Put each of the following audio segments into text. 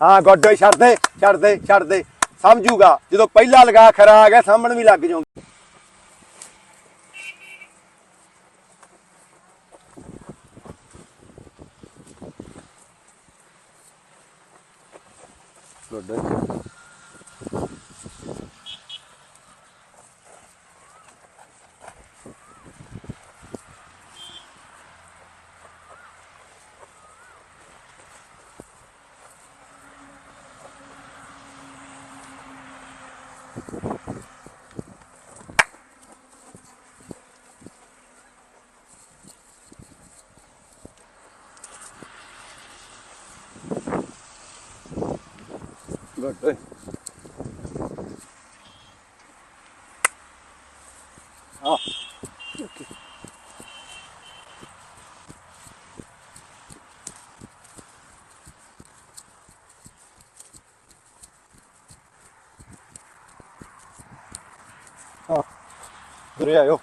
ਹਾਂ, ਗੋਡੇ ਓਏ ਛੱਡ ਦੇ ਛੱਡ ਦੇ ਛੱਡ ਦੇ। ਸਮਝੂਗਾ, ਜਦੋਂ ਪਹਿਲਾ ਲਗਾ ਖਰਾ ਆ ਗਿਆ, ਸਾਹਮਣ ਵੀ ਲੱਗ ਜਾਊ ਗੁੱਡ ਗੁੱਡ ਓਏ ਹਾਂ ਹਾਂ ਉਰੇ ਆਇਓ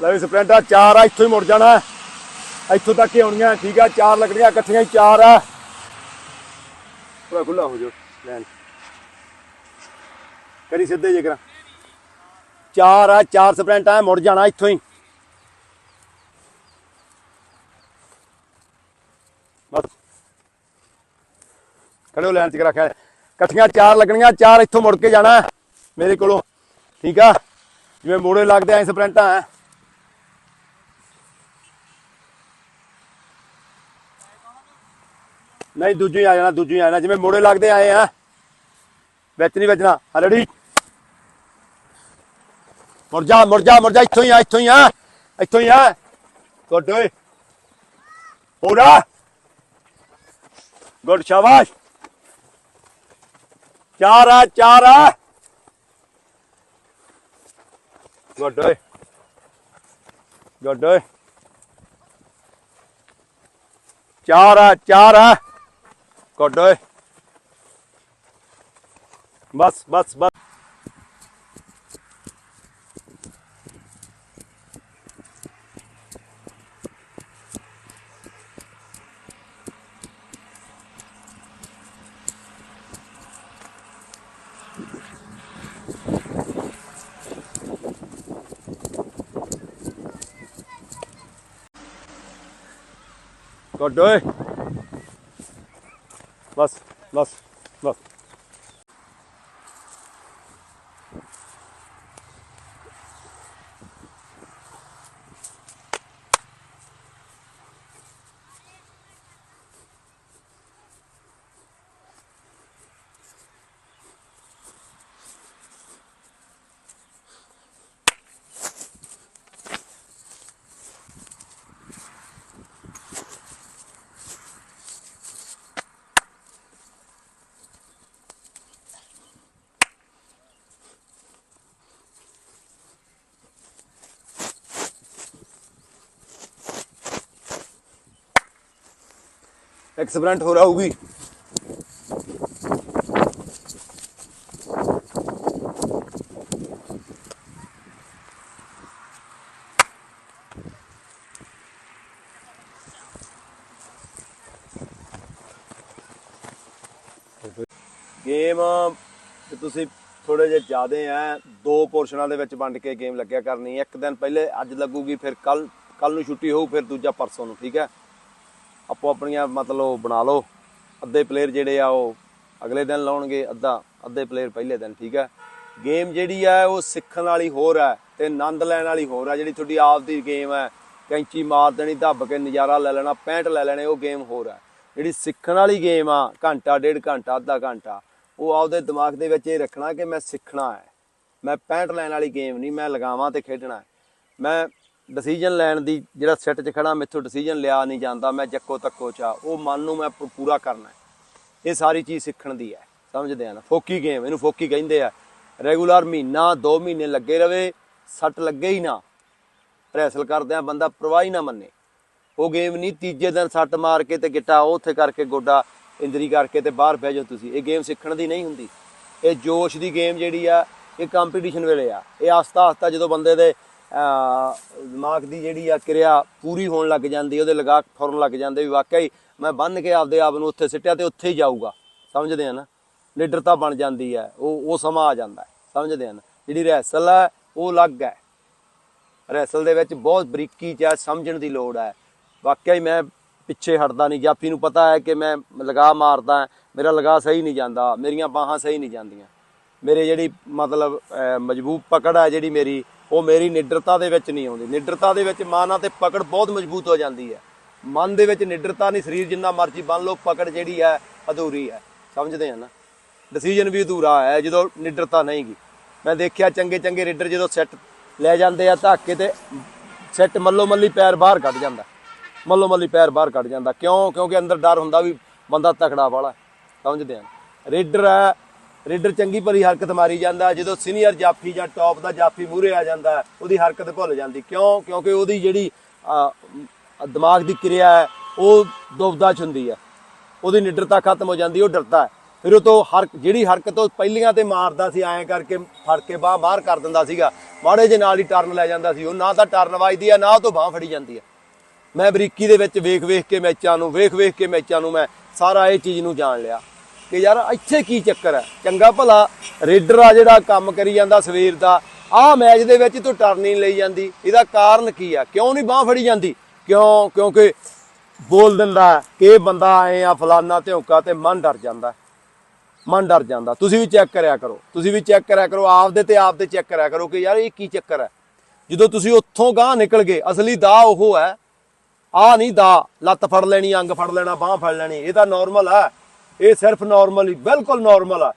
ਲੈ ਵੀ ਸਪਲੈਂਡਰ, ਚਾਰ ਆ, ਇੱਥੋਂ ਹੀ ਮੁੜ ਜਾਣਾ ਇੱਥੋਂ ਤੱਕ ਹੀ ਆਉਣੀਆਂ, ਠੀਕ ਆ, ਚਾਰ ਲੱਗਣੀਆਂ, ਇਕੱਠੀਆਂ ਹੀ ਚਾਰ ਆ। ਪੂਰਾ ਖੁੱਲਾ ਹੋ ਜਾਓ, ਲੈਣ। ਕਰੀ ਸਿੱਧੇ ਜੇ ਕਰਾਂ। ਚਾਰ ਆ, ਚਾਰ ਸਪਲੈਂਟ ਆ, ਮੁੜ ਜਾਣਾ ਇੱਥੋਂ ਹੀ। ਖੜੋ ਲੈਣ ਚ ਰੱਖਿਆ ਇਕੱਠੀਆਂ ਚਾਰ ਲੱਗਣੀਆਂ, ਚਾਰ ਇੱਥੋਂ ਮੁੜ ਕੇ ਜਾਣਾ ਮੇਰੇ ਕੋਲੋਂ। ਠੀਕ ਆ? ਜਿਵੇਂ ਮੋੜੇ ਲੱਗਦੇ ਐ ਸਪਲੈਂਟਾਂ ਆ ਨਹੀਂ ਦੂਜੀ ਆ ਜਾਣਾ ਦੂਜੀ ਆ ਜਾਣਾ, ਜਿਵੇਂ ਮੋੜੇ ਲੱਗਦੇ ਆਏ ਆ। ਵਿੱਚ ਨਹੀਂ ਵੱਜਣਾ। ਆ ਰੈਡੀ। ਜਾ, ਮੁੜ ਜਾ ਮੁੜ ਜਾ, ਇੱਥੋਂ ਹੀ ਆ, ਇੱਥੋਂ ਹੀ ਆ, ਇੱਥੋਂ ਹੀ ਆ। ਗੁੱਡ ਓਏ। ਹੋਰਾ ਗੁੱਡ ਸ਼ਾਬਾਸ਼। ਚਾਰ ਆ ਚਾਰ ਆ। ਗੁੱਡ ਓਏ। ਗੁੱਡ ਓਏ। ਚਾਰ ਆ ਚਾਰ ਆ। ਗੁੱਡ ਓਏ ਬਸ ਬਸ ਬਸ ਗੁੱਡ ਓਏ ਬਸ ਬਸ ਬਸ एक्सपेरिमेंट हो रहा होगी ਗੇਮ ਤੇ ਤੁਸੀਂ ਥੋੜੇ ਜਿਹਾ ਜ਼ਿਆਦੇ ਆ ਦੋ ਪੋਰਸ਼ਨਾਂ ਦੇ ਵਿੱਚ ਵੰਡ ਕੇ ਗੇਮ ਲੱਗਿਆ ਕਰਨੀ ਇੱਕ ਦਿਨ ਪਹਿਲੇ ਅੱਜ ਲੱਗੂਗੀ ਫਿਰ ਕੱਲ ਕੱਲ ਨੂੰ ਛੁੱਟੀ ਹੋਊ ਫਿਰ ਦੂਜਾ ਪਰਸੋਂ ਨੂੰ ਠੀਕ ਹੈ ਆਪੋ ਆਪਣੀਆਂ ਮਤਲਬ ਬਣਾ ਲਓ। ਅੱਧੇ ਪਲੇਅਰ ਜਿਹੜੇ ਆ ਉਹ ਅਗਲੇ ਦਿਨ ਲਾਉਣਗੇ, ਅੱਧਾ, ਅੱਧੇ ਪਲੇਅਰ ਪਹਿਲੇ ਦਿਨ, ਠੀਕ ਹੈ ਗੇਮ ਜਿਹੜੀ ਆ, ਉਹ ਸਿੱਖਣ ਵਾਲੀ ਹੋਰ ਹੈ ਤੇ ਆਨੰਦ ਲੈਣ ਵਾਲੀ ਹੋਰ ਹੈ ਜਿਹੜੀ ਤੁਹਾਡੀ ਆਪ ਦੀ ਗੇਮ ਹੈ ਕੈਂਚੀ ਮਾਰ ਦੇਣੀ, ਦੱਬ ਕੇ ਨਜ਼ਾਰਾ ਲੈ ਲੈਣਾ, ਪੈਂਟ ਲੈ ਲੈਣੇ, ਉਹ ਗੇਮ ਹੋਰ ਹੈ ਜਿਹੜੀ ਸਿੱਖਣ ਵਾਲੀ ਗੇਮ ਆ, ਘੰਟਾ, ਡੇਢ ਘੰਟਾ, ਅੱਧਾ ਘੰਟਾ, ਉਹ ਆਪਦੇ ਦਿਮਾਗ ਦੇ ਵਿੱਚ ਇਹ ਰੱਖਣਾ ਕਿ ਮੈਂ ਸਿੱਖਣਾ ਹੈ। ਮੈਂ 65 ਲੈਣ ਵਾਲੀ ਗੇਮ ਨਹੀਂ, ਮੈਂ ਲਗਾਵਾਂ ਤੇ ਖੇਡਣਾ ਹੈ। ਮੈਂ ਡਿਸੀਜਨ ਲੈਣ ਦੀ ਜਿਹੜਾ ਸੈੱਟ 'ਚ ਖੜਾ ਮੈਥੋਂ ਡਿਸੀਜਨ ਲਿਆ ਨਹੀਂ ਜਾਂਦਾ, ਮੈਂ ਜੱਕੋ ਤੱਕੋ ਚਾ ਉਹ ਮਨ ਨੂੰ ਮੈਂ ਪੂਰਾ ਕਰਨਾ ਇਹ ਸਾਰੀ ਚੀਜ਼ ਸਿੱਖਣ ਦੀ ਹੈ, ਸਮਝਦੇ ਆ ਨਾ? ਫੋਕੀ ਗੇਮ ਇਹਨੂੰ ਫੋਕੀ ਕਹਿੰਦੇ ਆ। ਰੈਗੂਲਰ ਮਹੀਨਾ 2 ਮਹੀਨੇ ਲੱਗੇ ਰਵੇ, ਸੱਟ ਲੱਗੇ ਹੀ ਨਾ। ਰੈਸਲ ਕਰਦਿਆਂ ਬੰਦਾ ਪ੍ਰਵਾਹ ਹੀ ਨਾ ਮੰਨੇ। ਉਹ ਗੇਮ ਨਹੀਂ, ਤੀਜੇ ਦਿਨ ਸੱਟ ਮਾਰ ਕੇ ਤੇ ਗਿੱਟਾ ਉੱਥੇ ਕਰਕੇ ਗੋਡਾ ਇੰਜਰੀ ਕਰਕੇ ਤੇ ਬਾਹਰ ਬਹਿ ਜਾਓ ਤੁਸੀਂ। ਇਹ ਗੇਮ ਸਿੱਖਣ ਦੀ ਨਹੀਂ ਹੁੰਦੀ। ਇਹ ਜੋਸ਼ ਦੀ ਗੇਮ ਜਿਹੜੀ ਆ, ਇਹ ਕੰਪੀਟੀਸ਼ਨ ਵੇਲੇ ਆ। ਇਹ ਆਸਤਾ ਆਸਤਾ ਜਦੋਂ ਬੰਦੇ ਦੇ ਦਿਮਾਗ ਦੀ ਜਿਹੜੀ ਆ ਕਿਰਿਆ ਪੂਰੀ ਹੋਣ ਲੱਗ ਜਾਂਦੀ, ਉਹਦੇ ਲਗਾ ਫੁਰਨ ਲੱਗ ਜਾਂਦੇ ਵੀ ਵਾਕਿਆ ਹੀ ਮੈਂ ਬੰਨ ਕੇ ਆਪਦੇ ਆਪ ਨੂੰ ਉੱਥੇ ਸਿੱਟਿਆ ਤੇ ਉੱਥੇ ਹੀ ਜਾਊਗਾ। ਸਮਝਦੇ ਆ ਨਾ? ਲੀਡਰਤਾ ਬਣ ਜਾਂਦੀ ਹੈ ਉਹ ਉਹ ਸਮਾਂ ਆ ਜਾਂਦਾ ਹੈ। ਸਮਝਦੇ ਆ ਨਾ? ਜਿਹੜੀ ਰਹਿਸਲ ਹੈ ਉਹ ਅਲੱਗ ਹੈ। ਰੈਸਲ ਦੇ ਵਿੱਚ ਬਹੁਤ ਬਰੀਕੀ ਚ ਹੈ ਸਮਝਣ ਦੀ ਲੋੜ ਹੈ। ਵਾਕਿਆ ਹੀ ਮੈਂ ਪਿੱਛੇ ਹਟਦਾ ਨਹੀਂ ਜਾਫੀ ਨੂੰ ਪਤਾ ਹੈ ਕਿ ਮੈਂ ਲਗਾ ਮਾਰਦਾ, ਮੇਰਾ ਲਗਾ ਸਹੀ ਨਹੀਂ ਜਾਂਦਾ, ਮੇਰੀਆਂ ਬਾਹਾਂ ਸਹੀ ਨਹੀਂ ਜਾਂਦੀਆਂ। ਮੇਰੇ ਜਿਹੜੀ ਮਤਲਬ ਮਜ਼ਬੂਤ ਪਕੜ ਹੈ ਜਿਹੜੀ ਮੇਰੀ ਉਹ ਮੇਰੀ ਨਿਡਰਤਾ ਦੇ ਵਿੱਚ ਨਹੀਂ ਆਉਂਦੀ। ਨਿਡਰਤਾ ਦੇ ਵਿੱਚ ਮਾਨਾ ਤੇ ਪਕੜ ਬਹੁਤ ਮਜ਼ਬੂਤ ਹੋ ਜਾਂਦੀ ਹੈ। ਮਨ ਦੇ ਵਿੱਚ ਨਿਡਰਤਾ ਨਹੀਂ, ਸਰੀਰ ਜਿੰਨਾ ਮਰਜ਼ੀ ਬੰਨ ਲਓ, ਪਕੜ ਜਿਹੜੀ ਹੈ, ਅਧੂਰੀ ਹੈ। ਸਮਝਦੇ ਆ ਨਾ? ਡਿਸੀਜਨ ਵੀ ਅਧੂਰਾ ਹੈ, ਜਦੋਂ ਨਿਡਰਤਾ ਨਹੀਂ ਗੀ ਮੈਂ ਦੇਖਿਆ ਚੰਗੇ ਚੰਗੇ ਰੇਡਰ ਜਦੋਂ ਸੈੱਟ ਲੈ ਜਾਂਦੇ ਆ ਧੱਕੇ ਤੇ ਸੈੱਟ ਮੱਲੋ ਮੱਲੀ ਪੈਰ ਬਾਹਰ ਕੱਢ ਜਾਂਦਾ। ਮੱਲੋ ਮੱਲੀ ਪੈਰ ਬਾਹਰ ਕੱਢ ਜਾਂਦਾ। ਕਿਉਂ? ਕਿਉਂਕਿ ਅੰਦਰ ਡਰ ਹੁੰਦਾ ਵੀ ਬੰਦਾ ਤਕੜਾ ਵਾਲਾ ਸਮਝਦੇ ਆ ਰੇਡਰ ਹੈ ਰੀਡਰ ਚੰਗੀ ਭਲੀ ਹਰਕਤ ਮਾਰੀ ਜਾਂਦਾ, ਜਦੋਂ ਸੀਨੀਅਰ ਜਾਫੀ ਜਾਂ ਟੌਪ ਦਾ ਜਾਫੀ ਮੂਹਰੇ ਆ ਜਾਂਦਾ, ਉਹਦੀ ਹਰਕਤ ਭੁੱਲ ਜਾਂਦੀ। ਕਿਉਂ? ਕਿਉਂਕਿ ਉਹਦੀ ਜਿਹੜੀ ਦਿਮਾਗ ਦੀ ਕਿਰਿਆ ਹੈ, ਉਹ ਦੁਬਦਾ ਚ ਹੁੰਦੀ ਹੈ। ਉਹਦੀ ਨਿਡਰਤਾ ਖਤਮ ਹੋ ਜਾਂਦੀ, ਉਹ ਡਰਦਾ ਹੈ। ਫਿਰ ਉਹ ਤੋਂ ਹਰ, ਜਿਹੜੀ ਹਰਕਤ ਉਹ ਪਹਿਲੀਆਂ ਤੇ ਮਾਰਦਾ ਸੀ, ਐਂ ਕਰਕੇ ਫੜ ਕੇ ਬਾਹ ਬਾਹਰ ਕਰ ਦਿੰਦਾ ਸੀਗਾ। ਮਾੜੇ ਜੇ ਨਾਲ ਹੀ ਟਰਨ ਲੈ ਜਾਂਦਾ ਸੀ ਉਹ। ਨਾ ਤਾਂ ਟਰਨ ਵੱਜਦੀ ਆ ਨਾ ਉਹ ਤੋਂ ਬਾਹ ਫੜੀ ਜਾਂਦੀ ਆ ਮੈਂ ਬਰੀਕੀ ਦੇ ਵਿੱਚ ਵੇਖ ਵੇਖ ਕੇ ਮੈਚਾਂ ਨੂੰ ਵੇਖ ਵੇਖ ਕੇ ਮੈਚਾਂ ਨੂੰ ਮੈਂ ਸਾਰਾ ਇਹ ਚੀਜ਼ ਨੂੰ ਜਾਣ ਲਿਆ। ਕਿ ਯਾਰ ਇੱਥੇ ਕੀ ਚੱਕਰ ਹੈ? ਚੰਗਾ ਭਲਾ ਰੇਡਰ ਆ ਜਿਹੜਾ ਕੰਮ ਕਰੀ ਜਾਂਦਾ ਸਵੇਰ ਦਾ। ਆਹ ਮੈਚ ਦੇ ਵਿੱਚ ਤੂੰ ਟਰਨ ਨਹੀਂ ਲਈ ਜਾਂਦੀ। ਇਹਦਾ ਕਾਰਨ ਕੀ ਆ ਕਿਉਂ ਨਹੀਂ ਬਾਹ ਫੜੀ ਜਾਂਦੀ? ਕਿਉਂ? ਕਿਉਂਕਿ ਬੋਲ ਦਿੰਦਾ ਕਿ ਇਹ ਬੰਦਾ ਆਏ ਆ, ਫਲਾਨਾ ਧਿਉਂਕਾ ਤੇ ਮਨ ਡਰ ਜਾਂਦਾ। ਮਨ ਡਰ ਜਾਂਦਾ। ਤੁਸੀਂ ਵੀ ਚੈੱਕ ਕਰਿਆ ਕਰੋ। ਤੁਸੀਂ ਵੀ ਚੈੱਕ ਕਰਿਆ ਕਰੋ। ਆਪਦੇ ਤੇ ਆਪਦੇ ਚੈੱਕ ਕਰਿਆ ਕਰੋ ਕਿ ਯਾਰ ਇਹ ਕੀ ਚੱਕਰ ਹੈ? ਜਦੋਂ ਤੁਸੀਂ ਉੱਥੋਂ ਗਾਂ ਨਿਕਲ ਗਏ, ਅਸਲੀ ਦਾ ਉਹ ਹੈ। ਆ ਨਹੀਂ ਦਾ, ਲੱਤ ਫੜ ਲੈਣੀ, ਅੰਗ ਫੜ ਲੈਣਾ, ਬਾਹ ਫੜ ਲੈਣੀ। ਇਹ ਤਾਂ ਨਾਰਮਲ ਹੈ। ਇਹ ਸਿਰਫ ਨਾਰਮਲ ਹੀ, ਬਿਲਕੁਲ ਨਾਰਮਲ ਹੈ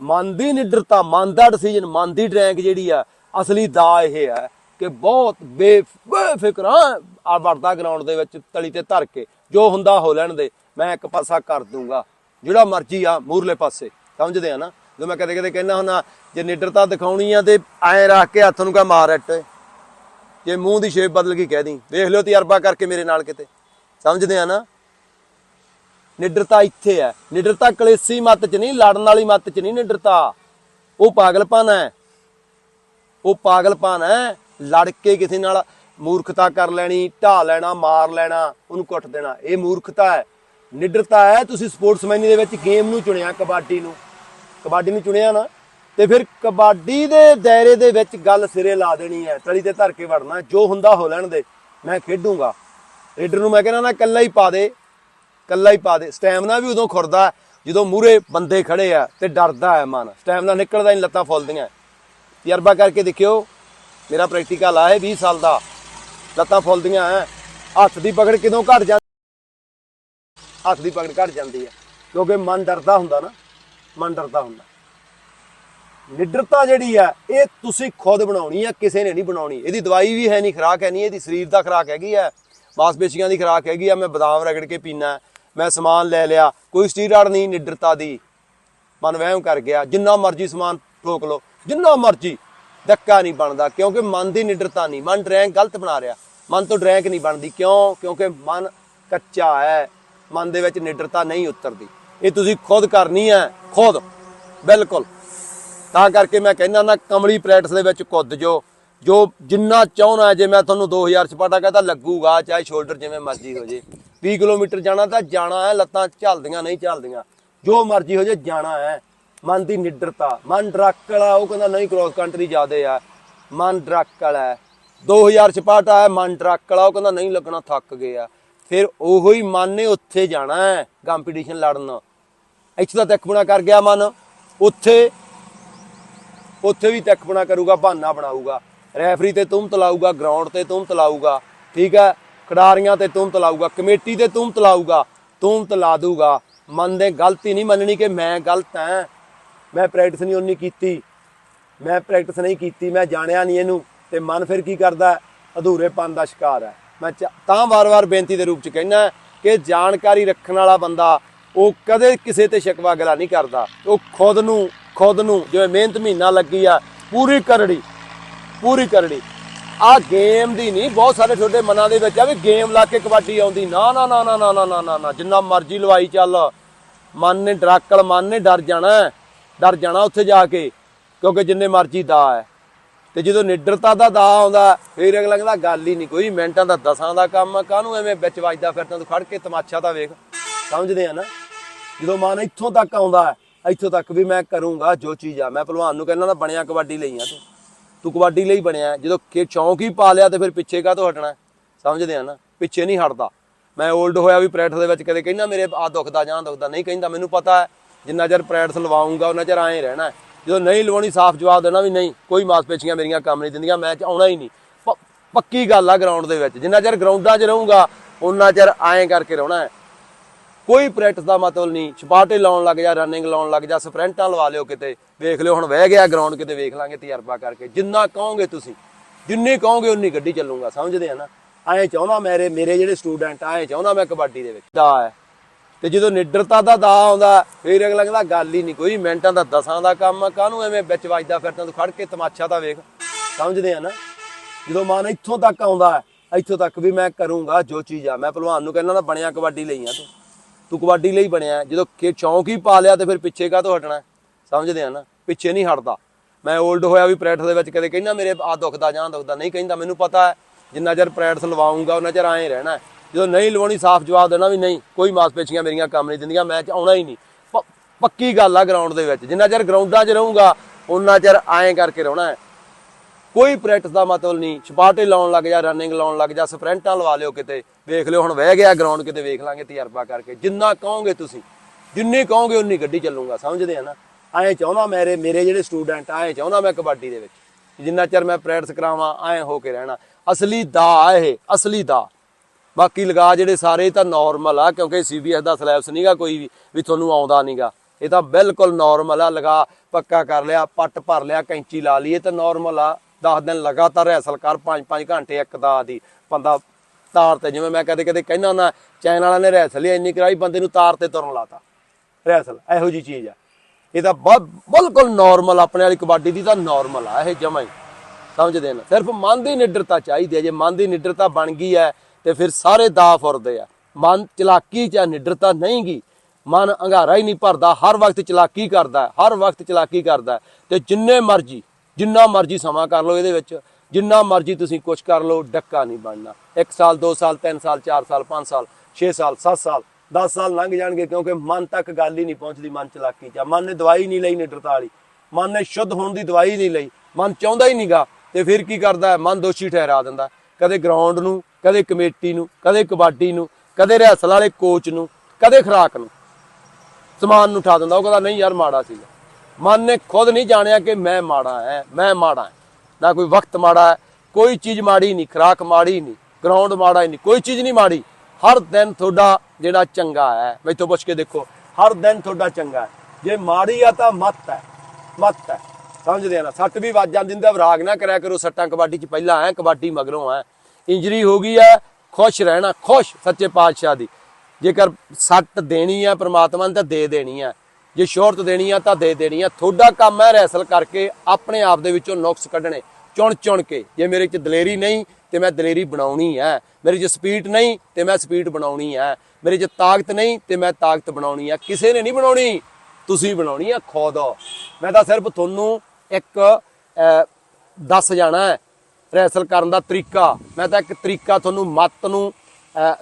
ਮਨ ਦੀ ਨਿਡਰਤਾ ਮਨ ਦਾ ਡਿਸੀਜਨ ਮਨ ਦੀ ਡਰੈਂਕ ਜਿਹੜੀ ਆ, ਅਸਲੀ ਦਾ ਇਹ ਹੈ ਕਿ ਬਹੁਤ ਬੇ ਬੇਫਿਕਰ ਹਾਂ ਆ ਵੜਦਾ ਗਰਾਊਂਡ ਦੇ ਵਿੱਚ ਤਲੀ ਤੇ ਧਰ ਕੇ, ਜੋ ਹੁੰਦਾ ਹੋ ਲੈਣ ਦੇ, ਮੈਂ ਇੱਕ ਪਾਸਾ ਕਰ ਦੂੰਗਾ। ਜਿਹੜਾ ਮਰਜ਼ੀ ਆ, ਮੂਰਲੇ ਪਾਸੇ। ਸਮਝਦੇ ਆ ਨਾ? ਜਦੋਂ ਮੈਂ ਕਦੇ ਕਦੇ ਕਹਿੰਦਾ ਹੁੰਦਾ, ਜੇ ਨਿਡਰਤਾ ਦਿਖਾਉਣੀ ਆ ਤੇ ਐਂ ਰੱਖ ਕੇ ਹੱਥ ਨੂੰ ਕਹ ਮਾਰ ਇੱਟ। ਜੇ ਮੂੰਹ ਦੀ ਸ਼ੇਪ ਬਦਲ ਗਈ ਕਹਿ ਦੀ। ਵੇਖ ਲਿਓ ਤਜਰਬਾ ਕਰਕੇ ਮੇਰੇ ਨਾਲ ਕਿਤੇ। ਸਮਝਦੇ ਆ ਨਾ? ਨਿਡਰਤਾ ਇੱਥੇ ਹੈ। ਨਿਡਰਤਾ ਕਲੇਸੀ ਮੱਤ ਚ ਨਹੀਂ, ਲੜਨ ਵਾਲੀ ਮੱਤ ਚ ਨਹੀਂ ਨਿਡਰਤਾ। ਉਹ ਪਾਗਲਪਨ ਹੈ। ਉਹ ਪਾਗਲਪਨ ਹੈ। ਲੜ ਕੇ ਕਿਸੇ ਨਾਲ ਮੂਰਖਤਾ ਕਰ ਲੈਣੀ ਢਾ ਲੈਣਾ, ਮਾਰ ਲੈਣਾ, ਉਹਨੂੰ ਕੁੱਟ ਦੇਣਾ। ਇਹ ਮੂਰਖਤਾ ਹੈ। ਨਿਡਰਤਾ ਹੈ, ਤੁਸੀਂ ਸਪੋਰਟਸਮੈਨੀ ਦੇ ਵਿੱਚ ਗੇਮ ਨੂੰ ਚੁਣਿਆ, ਕਬੱਡੀ ਨੂੰ। ਕਬੱਡੀ ਨੂੰ ਚੁਣਿਆ ਨਾ। ਤੇ ਫਿਰ ਕਬੱਡੀ ਦੇ ਦਾਇਰੇ ਦੇ ਵਿੱਚ ਗੱਲ ਸਿਰੇ ਲਾ ਦੇਣੀ ਹੈ। ਤਲੀ ਤੇ ਧਰ ਕੇ ਵੜਨਾ, ਜੋ ਹੁੰਦਾ ਹੋ ਲੈਣ ਦੇ। ਮੈਂ ਖੇਡੂੰਗਾ। ਰੀਡਰ ਨੂੰ ਮੈਂ ਕਹਿੰਦਾ, ਨਾ, ਇਕੱਲਾ ਹੀ ਪਾ ਦੇ। ਕੱਲਾ ਹੀ ਪਾ ਦੇ। ਸਟੈਮਨਾ ਵੀ ਉਦੋਂ ਖੁਰਦਾ ਜਦੋਂ ਮੂਰੇ ਬੰਦੇ ਖੜੇ ਆ ਤੇ ਡਰਦਾ ਹੈ ਮਨ। ਸਟੈਮਨਾ ਨਿਕਲਦਾ ਨਹੀਂ, ਲੱਤਾਂ ਫੁੱਲਦੀਆਂ ਤਜਰਬਾ ਕਰਕੇ ਦੇਖਿਓ, ਮੇਰਾ ਪ੍ਰੈਕਟੀਕਲ ਆ, ਇਹ 20 ਸਾਲ ਦਾ। ਲੱਤਾਂ ਫੁੱਲਦੀਆਂ ਐ ਹੱਥ ਦੀ ਪਕੜ ਕਿਦੋਂ ਘਟ ਜਾਂਦੀ ਹੱਥ ਦੀ ਪਕੜ ਘਟ ਜਾਂਦੀ ਹੈ। ਕਿਉਂਕਿ ਮਨ ਡਰਦਾ ਹੁੰਦਾ ਨਾ, ਮਨ ਡਰਦਾ ਹੁੰਦਾ। ਨਿਡਰਤਾ ਜਿਹੜੀ ਆ ਇਹ ਤੁਸੀਂ ਖੁਦ ਬਣਾਉਣੀ ਆ ਕਿਸੇ ਨੇ ਨਹੀਂ ਬਣਾਉਣੀ। ਇਹਦੀ ਦਵਾਈ ਵੀ ਹੈ ਨਹੀਂ, ਖੁਰਾਕ ਹੈ ਨਹੀਂ, ਇਹਦੀ ਸਰੀਰ ਦਾ ਖੁਰਾਕ ਹੈਗੀ ਆ ਮਾਸਪੇਸ਼ੀਆਂ ਦੀ ਖੁਰਾਕ ਹੈਗੀ ਆ ਮੈਂ ਬਦਾਮ ਰਗੜ ਕੇ ਪੀਣਾ ਮੈਂ ਸਮਾਨ ਲੈ ਲਿਆ, ਕੋਈ ਸਟੀਰਾਇਡ ਨਹੀਂ ਨਿਡਰਤਾ ਦੀ। ਮਨ ਵਹਿਮ ਕਰ ਗਿਆ, ਜਿੰਨਾ ਮਰਜ਼ੀ ਸਮਾਨ ਠੋਕ ਲਓ, ਜਿੰਨਾ ਮਰਜ਼ੀ ਧੱਕਾ ਨਹੀਂ ਬਣਦਾ, ਕਿਉਂਕਿ ਮਨ ਦੀ ਨਿਡਰਤਾ ਨਹੀਂ। ਮਨ ਡਰੈਂਕ ਗਲਤ ਬਣਾ ਰਿਹਾ। ਮਨ ਤੋਂ ਡਰੈਂਕ ਨਹੀਂ ਬਣਦੀ। ਕਿਉਂ? ਕਿਉਂਕਿ ਮਨ ਕੱਚਾ ਹੈ। ਮਨ ਦੇ ਵਿੱਚ ਨਿਡਰਤਾ ਨਹੀਂ ਉਤਰਦੀ। ਇਹ ਤੁਸੀਂ ਖੁਦ ਕਰਨੀ ਹੈ, ਖੁਦ। ਬਿਲਕੁਲ। ਤਾਂ ਕਰਕੇ ਮੈਂ ਕਹਿੰਦਾ ਨਾ, ਕਮਲੀ ਪ੍ਰੈਕਟਿਸ ਦੇ ਵਿੱਚ ਕੁੱਦ ਜੋ। ਜੋ ਜਿੰਨਾ ਚਾਹਣਾ ਜੇ ਮੈਂ ਤੁਹਾਨੂੰ 2000 ਸਪਾਟਾ ਕਹਤਾ, ਲੱਗੂਗਾ, ਚਾਹੇ ਸ਼ੋਲਡਰ ਜਿਵੇਂ ਮਰਜ਼ੀ ਹੋ ਜੇ। 20 ਕਿਲੋਮੀਟਰ ਜਾਣਾ ਤਾਂ ਜਾਣਾ ਹੈ, ਲੱਤਾਂ ਝਲਦੀਆਂ, ਨਹੀਂ ਝਲਦੀਆਂ। ਜੋ ਮਰਜ਼ੀ ਹੋ ਜੇ, ਜਾਣਾ ਹੈ। ਮਨ ਦੀ ਨਿਡਰਤਾ, ਮਨ ਡਰੱਕ ਵਾਲਾ ਉਹ ਕਹਿੰਦਾ, ਨਹੀਂ ਕ੍ਰੋਸ ਕੰਟਰੀ ਜਾਦੇ ਆ। ਮਨ ਡਰੱਕ ਵਾਲਾ ਹੈ। 2000 ਸਪਾਟਾ ਹੈ, ਮਨ ਡਰੱਕ ਵਾਲਾ ਉਹ ਕਹਿੰਦਾ, ਨਹੀਂ ਲੱਗਣਾ, ਥੱਕ ਗਿਆ ਫਿਰ ਉਹੋ ਹੀ ਮਨ ਨੇ ਉੱਥੇ ਜਾਣਾ ਹੈ ਕੰਪੀਟੀਸ਼ਨ ਲੜਨ। ਇੱਥੇ ਤਾਂ ਤੱਕਪੁਣਾ ਕਰ ਗਿਆ ਮਨ। ਉੱਥੇ ਉੱਥੇ ਵੀ ਤੱਕਪੁਣਾ ਕਰੂਗਾ, ਬਹਾਨਾ ਬਣਾਊਗਾ। ਰੈਫਰੀ ਤੇ ਤੁਮ ਤਲਾਊਗਾ ਗਰਾਊਂਡ ਤੇ ਤੁਮ ਤਲਾਊਗਾ, ਠੀਕ ਹੈ? ਖਿਡਾਰੀਆਂ ਤੇ ਤੁਮ ਤਲਾਊਗਾ, ਕਮੇਟੀ ਤੇ ਤੁਮ ਤਲਾਊਗਾ ਤੂੰ ਤਲਾ ਦੂਗਾ ਮਨ ਦੇ ਗਲਤੀ ਨਹੀਂ ਮੰਨਣੀ ਕਿ ਮੈਂ ਗਲਤ ਹਾਂ। ਮੈਂ ਪ੍ਰੈਕਟਿਸ ਨਹੀਂ ਉਨੀ ਕੀਤੀ। ਮੈਂ ਪ੍ਰੈਕਟਿਸ ਨਹੀਂ ਕੀਤੀ, ਮੈਂ ਜਾਣਿਆ ਨਹੀਂ ਇਹਨੂੰ। ਤੇ ਮਨ ਫਿਰ ਕੀ ਕਰਦਾ? ਅਧੂਰੇਪਨ ਦਾ ਸ਼ਿਕਾਰ ਹੈ। ਮੈਂ ਚ- ਤਾਂ ਵਾਰ-ਵਾਰ ਬੇਨਤੀ ਦੇ ਰੂਪ ਚ ਕਹਿਣਾ ਕਿ ਜਾਣਕਾਰੀ ਰੱਖਣ ਵਾਲਾ ਬੰਦਾ ਉਹ ਕਦੇ ਕਿਸੇ ਤੇ ਸ਼ਿਕਵਾ ਗਲਾ ਨਹੀਂ ਕਰਦਾ। ਉਹ ਖੁਦ ਨੂੰ ਖੁਦ ਨੂੰ, ਜਿਵੇਂ ਮਿਹਨਤ ਮਹੀਨਾ ਲੱਗੀ ਆ, ਪੂਰੀ ਕਰੜੀ ਪੂਰੀ ਕਰੜੀ ਆ ਗੇਮ ਦੀ ਨਹੀਂ, ਬਹੁਤ ਸਾਰੇ ਤੁਹਾਡੇ ਮਨਾਂ ਦੇ ਵਿੱਚ ਆ ਵੀ ਗੇਮ ਲਾ ਕੇ ਕਬੱਡੀ ਆਉਂਦੀ। ਨਾ ਨਾ ਨਾ ਨਾ ਨਾ ਨਾ ਨਾ ਨਾ ਜਿੰਨਾ ਮਰਜ਼ੀ ਲਵਾਈ ਚੱਲ। ਮਨ ਨੇ ਡਰਾਕਲ ਮਨ ਨੇ ਡਰ ਜਾਣਾ ਡਰ ਜਾਣਾ ਉੱਥੇ ਜਾ ਕੇ, ਕਿਉਂਕਿ ਜਿੰਨੇ ਮਰਜ਼ੀ ਦਾ ਹੈ। ਤੇ ਜਦੋਂ ਨਿਡਰਤਾ ਦਾ ਦਾ ਆਉਂਦਾ, ਫਿਰ ਅਗਲਾ ਕਹਿੰਦਾ, ਗੱਲ ਹੀ ਨਹੀਂ ਕੋਈ, ਮਿੰਟਾਂ ਦਾ ਦਸਾਂ ਦਾ ਕੰਮ ਆ, ਕਾਹਨੂੰ ਐਵੇਂ ਵਿੱਚ ਵੱਜਦਾ ਫਿਰ ਤੂੰ ਖੜ ਕੇ ਤਮਾਸ਼ਾ ਤਾਂ ਵੇਖ। ਸਮਝਦੇ ਆ ਨਾ? ਜਦੋਂ ਮਨ ਇੱਥੋਂ ਤੱਕ ਆਉਂਦਾ, ਇੱਥੋਂ ਤੱਕ ਵੀ ਮੈਂ ਕਰੂੰਗਾ ਜੋ ਚੀਜ਼ ਆ। ਮੈਂ ਪਹਿਲਵਾਨ ਨੂੰ ਕਹਿੰਦਾ ਨਾ ਬਣਿਆ ਕਬੱਡੀ ਲਈ ਆ ਤੂੰ। ਤੂੰ ਕਬੱਡੀ ਲਈ ਬਣਿਆ, ਜਦੋਂ ਕਿ ਚੌਂਕ ਹੀ ਪਾ ਲਿਆ ਤੇ ਫਿਰ ਪਿੱਛੇ ਕਾ ਤੋਂ ਹਟਣਾ? ਸਮਝਦੇ ਆ ਨਾ? ਪਿੱਛੇ ਨਹੀਂ ਹਟਦਾ। ਮੈਂ 올ਡ ਹੋਇਆ ਵੀ ਪ੍ਰੈਠ ਦੇ ਵਿੱਚ ਕਦੇ ਕਹਿੰਦਾ ਮੇਰੇ ਆ ਦੁਖਦਾ, ਜਾਂ ਦੁਖਦਾ, ਨਹੀਂ ਕਹਿੰਦਾ। ਮੈਨੂੰ ਪਤਾ ਹੈ, ਜਿੰਨਾ ਚਿਰ ਪ੍ਰੈਕਟਿਸ ਲਵਾਉਂਗਾ, ਉਹਨਾਂ ਚਿਰ ਐਂ ਰਹਿਣਾ ਜਦੋਂ ਨਹੀਂ ਲਵਾਉਣੀ, ਸਾਫ਼ ਜਵਾਬ ਦੇਣਾ ਵੀ ਨਹੀਂ, ਕੋਈ ਮਾਸਪੇਸ਼ੀਆਂ ਮੇਰੀਆਂ ਕੰਮ ਨਹੀਂ ਦਿੰਦੀਆਂ ਮੈਚ ਆਉਣਾ ਹੀ ਨਹੀਂ। ਪੱਕੀ ਗੱਲ ਆ ਗਰਾਊਂਡ ਦੇ ਵਿੱਚ। ਜਿੰਨਾ ਚਿਰ ਗਰਾਊਂਡਾਂ 'ਚ ਰਹੂੰਗਾ ਉਹਨਾਂ ਚਿਰ ਐਂ ਕਰਕੇ ਰਹਿਣਾ ਹੈ। ਕੋਈ ਪ੍ਰੈਕਟਿਸ ਦਾ ਮਤਲਬ ਨਹੀਂ। ਛਪਾਟੇ ਲਾਉਣ ਲੱਗ ਜਾ ਰਨਿੰਗ ਲਾਉਣ ਲੱਗ ਜਾ, ਸਪ੍ਰਿੰਟਾਂ ਲਵਾ ਲਿਓ ਕਿਤੇ। ਵੇਖ ਲਿਓ, ਹੁਣ ਵਹਿ ਗਿਆ ਗਰਾਊਂਡ ਕਿਤੇ, ਵੇਖ ਲਾਂਗੇ ਤਜਰਬਾ ਕਰਕੇ। ਜਿੰਨਾ ਕਹੋਗੇ ਤੁਸੀਂ, ਜਿੰਨੀ ਕਹੋਗੇ ਉਨੀ ਗੱਡੀ ਚੱਲੂਗਾ, ਸਮਝਦੇ ਆ ਨਾ? ਐਂ ਚਾਹੁੰਦਾ ਮੇਰੇ ਮੇਰੇ ਜਿਹੜੇ ਸਟੂਡੈਂਟ ਆ ਚਾਹੁੰਦਾ ਮੈਂ ਕਬੱਡੀ ਦੇ ਵਿੱਚ। ਦਾ ਹੈ। ਤੇ ਜਦੋਂ ਨਿਡਰਤਾ ਦਾ ਦਾ ਆਉਂਦਾ, ਫੇਰ ਅਗਲਾ ਕਹਿੰਦਾ, ਗੱਲ ਹੀ ਨਹੀਂ ਕੋਈ, ਮਿੰਟਾਂ ਦਾ ਦਸਾਂ ਦਾ ਕੰਮ ਆ, ਕਾਹਨੂੰ ਐਵੇਂ ਵਿੱਚ ਵੱਜਦਾ ਫਿਰਦਾ? ਤੂੰ ਖੜ ਕੇ ਤਮਾਸ਼ਾ ਤਾਂ ਵੇਖ। ਸਮਝਦੇ ਆ ਨਾ? ਜਦੋਂ ਮਨ ਇੱਥੋਂ ਤੱਕ ਆਉਂਦਾ, ਇੱਥੋਂ ਤੱਕ ਵੀ ਮੈਂ ਕਰੂੰਗਾ ਜੋ ਚੀਜ਼ ਆ। ਮੈਂ ਪਹਿਲਵਾਨ ਨੂੰ ਕਹਿੰਦਾ ਨਾ, ਬਣਿਆ ਕਬੱਡੀ ਲਈ ਆ ਤੂੰ। ਤੂੰ ਕਬੱਡੀ ਲਈ ਬਣਿਆ ਜਦੋਂ ਕਿ ਚੌਂਕ ਹੀ ਪਾ ਲਿਆ ਤੇ ਫਿਰ ਪਿੱਛੇ ਕਾ ਤੋਂ ਹਟਣਾ ਸਮਝਦੇ ਆ ਨਾ? ਪਿੱਛੇ ਨਹੀਂ ਹਟਦਾ। ਮੈਂ 올ਡ ਹੋਇਆ ਵੀ ਪ੍ਰੈਕਟਿਸ ਦੇ ਵਿੱਚ ਕਦੇ ਕਹਿੰਦਾ ਮੇਰੇ ਆ ਦੁਖਦਾ ਜਾਂ ਦੁਖਦਾ। ਨਹੀਂ ਕਹਿੰਦਾ, ਮੈਨੂੰ ਪਤਾ ਹੈ, ਜਿੰਨਾ ਚਿਰ ਪ੍ਰੈਕਟਿਸ ਲਵਾਉਂਗਾ ਉਹਨਾਂ ਚਿਰ ਐਂ ਰਹਿਣਾ ਜਦੋਂ ਨਹੀਂ ਲਵਾਉਣੀ, ਸਾਫ਼ ਜਵਾਬ ਦੇਣਾ ਵੀ ਨਹੀਂ। ਕੋਈ ਮਾਸਪੇਸ਼ੀਆਂ ਮੇਰੀਆਂ ਕੰਮ ਨਹੀਂ ਦਿੰਦੀਆਂ ਮੈਚ ਆਉਣਾ ਹੀ ਨਹੀਂ। ਪੱਕੀ ਗੱਲ ਆ ਗਰਾਊਂਡ ਦੇ ਵਿੱਚ। ਜਿੰਨਾ ਚਿਰ ਗਰਾਊਂਡਾਂ 'ਚ ਰਹੂੰਗਾ, ਉਹਨਾਂ ਚਿਰ ਐਂ ਕਰਕੇ ਰਹਿਣਾ ਹੈ। ਕੋਈ ਪ੍ਰੈਕਟਿਸ ਦਾ ਮਤਲਬ ਨਹੀਂ। ਛਪਾਟੇ ਲਾਉਣ ਲੱਗ ਜਾ ਰਨਿੰਗ ਲਾਉਣ ਲੱਗ ਜਾ, ਸਪ੍ਰਿੰਟਾਂ ਲਵਾ ਲਿਓ ਕਿਤੇ। ਵੇਖ ਲਿਓ, ਹੁਣ ਵਹਿ ਗਿਆ ਗਰਾਊਂਡ ਕਿਤੇ, ਵੇਖ ਲਾਂਗੇ ਤਜਰਬਾ ਕਰਕੇ। ਜਿੰਨਾ ਕਹੋਗੇ ਤੁਸੀਂ, ਜਿੰਨੀ ਕਹੋਗੇ ਉਨੀ ਗੱਡੀ ਚੱਲੂਗਾ, ਸਮਝਦੇ ਆ ਨਾ? ਐਂ ਚਾਹੁੰਦਾ ਮੇਰੇ ਮੇਰੇ ਜਿਹੜੇ ਸਟੂਡੈਂਟ ਆ, ਐਂ ਚਾਹੁੰਦਾ ਮੈਂ ਕਬੱਡੀ ਦੇ ਵਿੱਚ। ਜਿੰਨਾ ਚਿਰ ਮੈਂ ਪ੍ਰੈਕਟਿਸ ਕਰਾਵਾਂ, ਐਂ ਹੋ ਕੇ ਰਹਿਣਾ। ਅਸਲੀ ਦਾ ਇਹ, ਅਸਲੀ ਦਾ। ਬਾਕੀ ਲਗਾ ਜਿਹੜੇ ਸਾਰੇ ਤਾਂ ਨਾਰਮਲ ਆ, ਕਿਉਂਕਿ ਸੀਬੀਐਸ ਦਾ ਸਿਲੇਬਸ ਨਹੀਂਗਾ ਕੋਈ ਵੀ ਵੀ ਤੁਹਾਨੂੰ ਆਉਂਦਾ ਨਹੀਂਗਾ ਇਹ ਤਾਂ ਬਿਲਕੁਲ ਨਾਰਮਲ ਆ, ਲਗਾ ਪੱਕਾ ਕਰ ਲਿਆ, ਪੱਟ ਭਰ ਲਿਆ, ਕੈਂਚੀ ਲਾ ਲਈ, ਇਹ ਤਾਂ ਨਾਰਮਲ ਆ। 10 ਦਿਨ ਲਗਾਤਾਰ ਰਿਹਰਸਲ ਕਰ 5-5 ਘੰਟੇ ਇੱਕ ਦਾ ਦੀ। ਬੰਦਾ ਤਾਰ ਤੇ, ਜਿਵੇਂ ਮੈਂ ਕਦੇ ਕਦੇ ਕਹਿੰਦਾ ਨਾ ਚੈਨ ਵਾਲਿਆਂ ਨੇ ਰਿਹਰਸਲ ਹੀ ਇੰਨੀ ਕਰਾਈ, ਬੰਦੇ ਨੂੰ ਤਾਰ ਤੇ ਤੁਰਨ ਲਾਤਾ। ਰਿਹਰਸਲ ਇਹੋ ਜੀ ਚੀਜ਼ ਆ। ਇਹ ਤਾਂ ਬਹੁਤ ਬਿਲਕੁਲ ਨਾਰਮਲ ਆਪਣੇ ਵਾਲੀ ਕਬੱਡੀ ਦੀ ਤਾਂ ਨਾਰਮਲ ਆ, ਇਹ ਜਮਾ ਹੀ। ਸਮਝਦੇ ਨੇ? ਸਿਰਫ ਮਨ ਦੀ ਨਿਡਰਤਾ ਚਾਹੀਦੀ ਹੈ। ਜੇ ਮਨ ਦੀ ਨਿਡਰਤਾ ਬਣ ਗਈ ਹੈ, ਤੇ ਫਿਰ ਸਾਰੇ ਦਾ ਫੁਰਦੇ ਆ। ਮਨ ਚਲਾਕੀ ਚ ਨਿਡਰਤਾ ਨਹੀਂ ਗੀ। ਮਨ ਅੰਗਾਰਾ ਹੀ ਨਹੀਂ ਭਰਦਾ, ਹਰ ਵਕਤ ਚਲਾਕੀ ਕਰਦਾ, ਹਰ ਵਕਤ ਚਲਾਕੀ ਕਰਦਾ। ਹੈ। ਤੇ ਜਿੰਨੇ ਮਰਜ਼ੀ ਜਿੰਨਾ ਮਰਜ਼ੀ ਸਮਾਂ ਕਰ ਲਓ ਇਹਦੇ ਵਿੱਚ, ਜਿੰਨਾ ਮਰਜ਼ੀ ਤੁਸੀਂ ਕੁਝ ਕਰ ਲਓ, ਡੱਕਾ ਨਹੀਂ ਬਣਨਾ। 1 ਸਾਲ 2 ਸਾਲ 3 ਸਾਲ 4 ਸਾਲ 5 ਸਾਲ 6 ਸਾਲ 7 ਸਾਲ 10 ਸਾਲ ਲੰਘ ਜਾਣਗੇ ਕਿਉਂਕਿ ਮਨ ਤੱਕ ਗੱਲ ਹੀ ਨਹੀਂ ਪਹੁੰਚਦੀ ਮਨ ਚਲਾਕੀ ਚ। ਮਨ ਨੇ ਦਵਾਈ ਨਹੀਂ ਲਈ ਨਿਡਰਤਾ ਵਾਲੀ ਮਨ ਨੇ ਸ਼ੁੱਧ ਹੋਣ ਦੀ ਦਵਾਈ ਨਹੀਂ ਲਈ। ਮਨ ਚਾਹੁੰਦਾ ਹੀ ਨਹੀਂਗਾ, ਤੇ ਫਿਰ ਕੀ ਕਰਦਾ? ਹੈ ਮਨ ਦੋਸ਼ੀ ਠਹਿਰਾ ਦਿੰਦਾ। ਕਦੇ ਗਰਾਊਂਡ ਨੂੰ, ਕਦੇ ਕਮੇਟੀ ਨੂੰ, ਕਦੇ ਕਬੱਡੀ ਨੂੰ, ਕਦੇ ਰਿਹਰਸਲ ਵਾਲੇ ਕੋਚ ਨੂੰ, ਕਦੇ ਖਰਾਕ ਨੂੰ। ਸਮਾਨ ਨੂੰ ਉਠਾ ਦਿੰਦਾ। ਉਹ ਕਹਿੰਦਾ, ਨਹੀਂ ਯਾਰ, ਮਾੜਾ ਸੀਗਾ। ਮਨ ਨੇ ਖੁਦ ਨਹੀਂ ਜਾਣਿਆ ਕਿ ਮੈਂ ਮਾੜਾ ਹੈ ਮੈਂ ਮਾੜਾ ਹੈ ਨਾ ਕੋਈ ਵਕਤ ਮਾੜਾ ਹੈ ਕੋਈ ਚੀਜ਼ ਮਾੜੀ ਨਹੀਂ, ਖਰਾਕ ਮਾੜੀ ਨਹੀਂ ਗਰਾਊਂਡ ਮਾੜਾ ਨਹੀਂ, ਕੋਈ ਚੀਜ਼ ਨਹੀਂ ਮਾੜੀ। ਹਰ ਦਿਨ ਤੁਹਾਡਾ ਜਿਹੜਾ ਚੰਗਾ ਹੈ ਮੈਥੋਂ ਪੁੱਛ ਕੇ ਦੇਖੋ, ਹਰ ਦਿਨ ਤੁਹਾਡਾ ਚੰਗਾ ਹੈ ਜੇ ਮਾੜੀ ਆ ਤਾਂ ਮੱਤ ਹੈ ਮੱਤ ਹੈ ਸਮਝਦੇ ਆ ਨਾ? ਸੱਟ ਵੀ ਵੱਜ ਜਾਂਦੀ ਹੁੰਦਾ ਵਿਰਾਗ ਨਾ ਕਰਿਆ ਕਰੋ ਸੱਟਾਂ ਕਬੱਡੀ ਚ ਪਹਿਲਾਂ ਹੈ ਕਬੱਡੀ ਮਗਰੋਂ ਹੈ ਇੰਜਰੀ ਹੋ ਗਈ ਹੈ ਖੁਸ਼ ਰਹਿਣਾ, ਖੁਸ਼, ਸੱਚੇ ਪਾਤਸ਼ਾਹ ਦੀ। ਜੇਕਰ ਸੱਟ ਦੇਣੀ ਆ ਪ੍ਰਮਾਤਮਾ ਨੇ ਤਾਂ ਦੇ ਦੇਣੀ ਆ ਜੇ ਸ਼ੋਹਰਤ ਦੇਣੀ ਆ ਤਾਂ ਦੇ ਦੇਣੀ ਆ। ਤੁਹਾਡਾ ਕੰਮ ਹੈ ਰੈਸਲ ਕਰਕੇ ਆਪਣੇ ਆਪ ਦੇ ਵਿੱਚੋਂ ਨੁਕਸ ਕੱਢਣੇ। ਚੁਣ ਚੁਣ ਕੇ, ਜੇ ਮੇਰੇ 'ਚ ਦਲੇਰੀ ਨਹੀਂ, ਤੇ ਮੈਂ ਦਲੇਰੀ ਬਣਾਉਣੀ ਹੈ। ਮੇਰੇ 'ਚ ਸਪੀਡ ਨਹੀਂ, ਤੇ ਮੈਂ ਸਪੀਡ ਬਣਾਉਣੀ ਹੈ। ਮੇਰੇ 'ਚ ਤਾਕਤ ਨਹੀਂ, ਤੇ ਮੈਂ ਤਾਕਤ ਬਣਾਉਣੀ ਹੈ। ਕਿਸੇ ਨੇ ਨਹੀਂ ਬਣਾਉਣੀ। ਤੁਸੀਂ ਬਣਾਉਣੀ ਆ ਖੁਦ। ਮੈਂ ਤਾਂ ਸਿਰਫ ਤੁਹਾਨੂੰ ਇੱਕ ਦੱਸ ਜਾਣਾ ਹੈ। ਰੈਸਲ ਕਰਨ ਦਾ ਤਰੀਕਾ। ਮੈਂ ਤਾਂ ਇੱਕ ਤਰੀਕਾ ਤੁਹਾਨੂੰ ਮੱਤ ਨੂੰ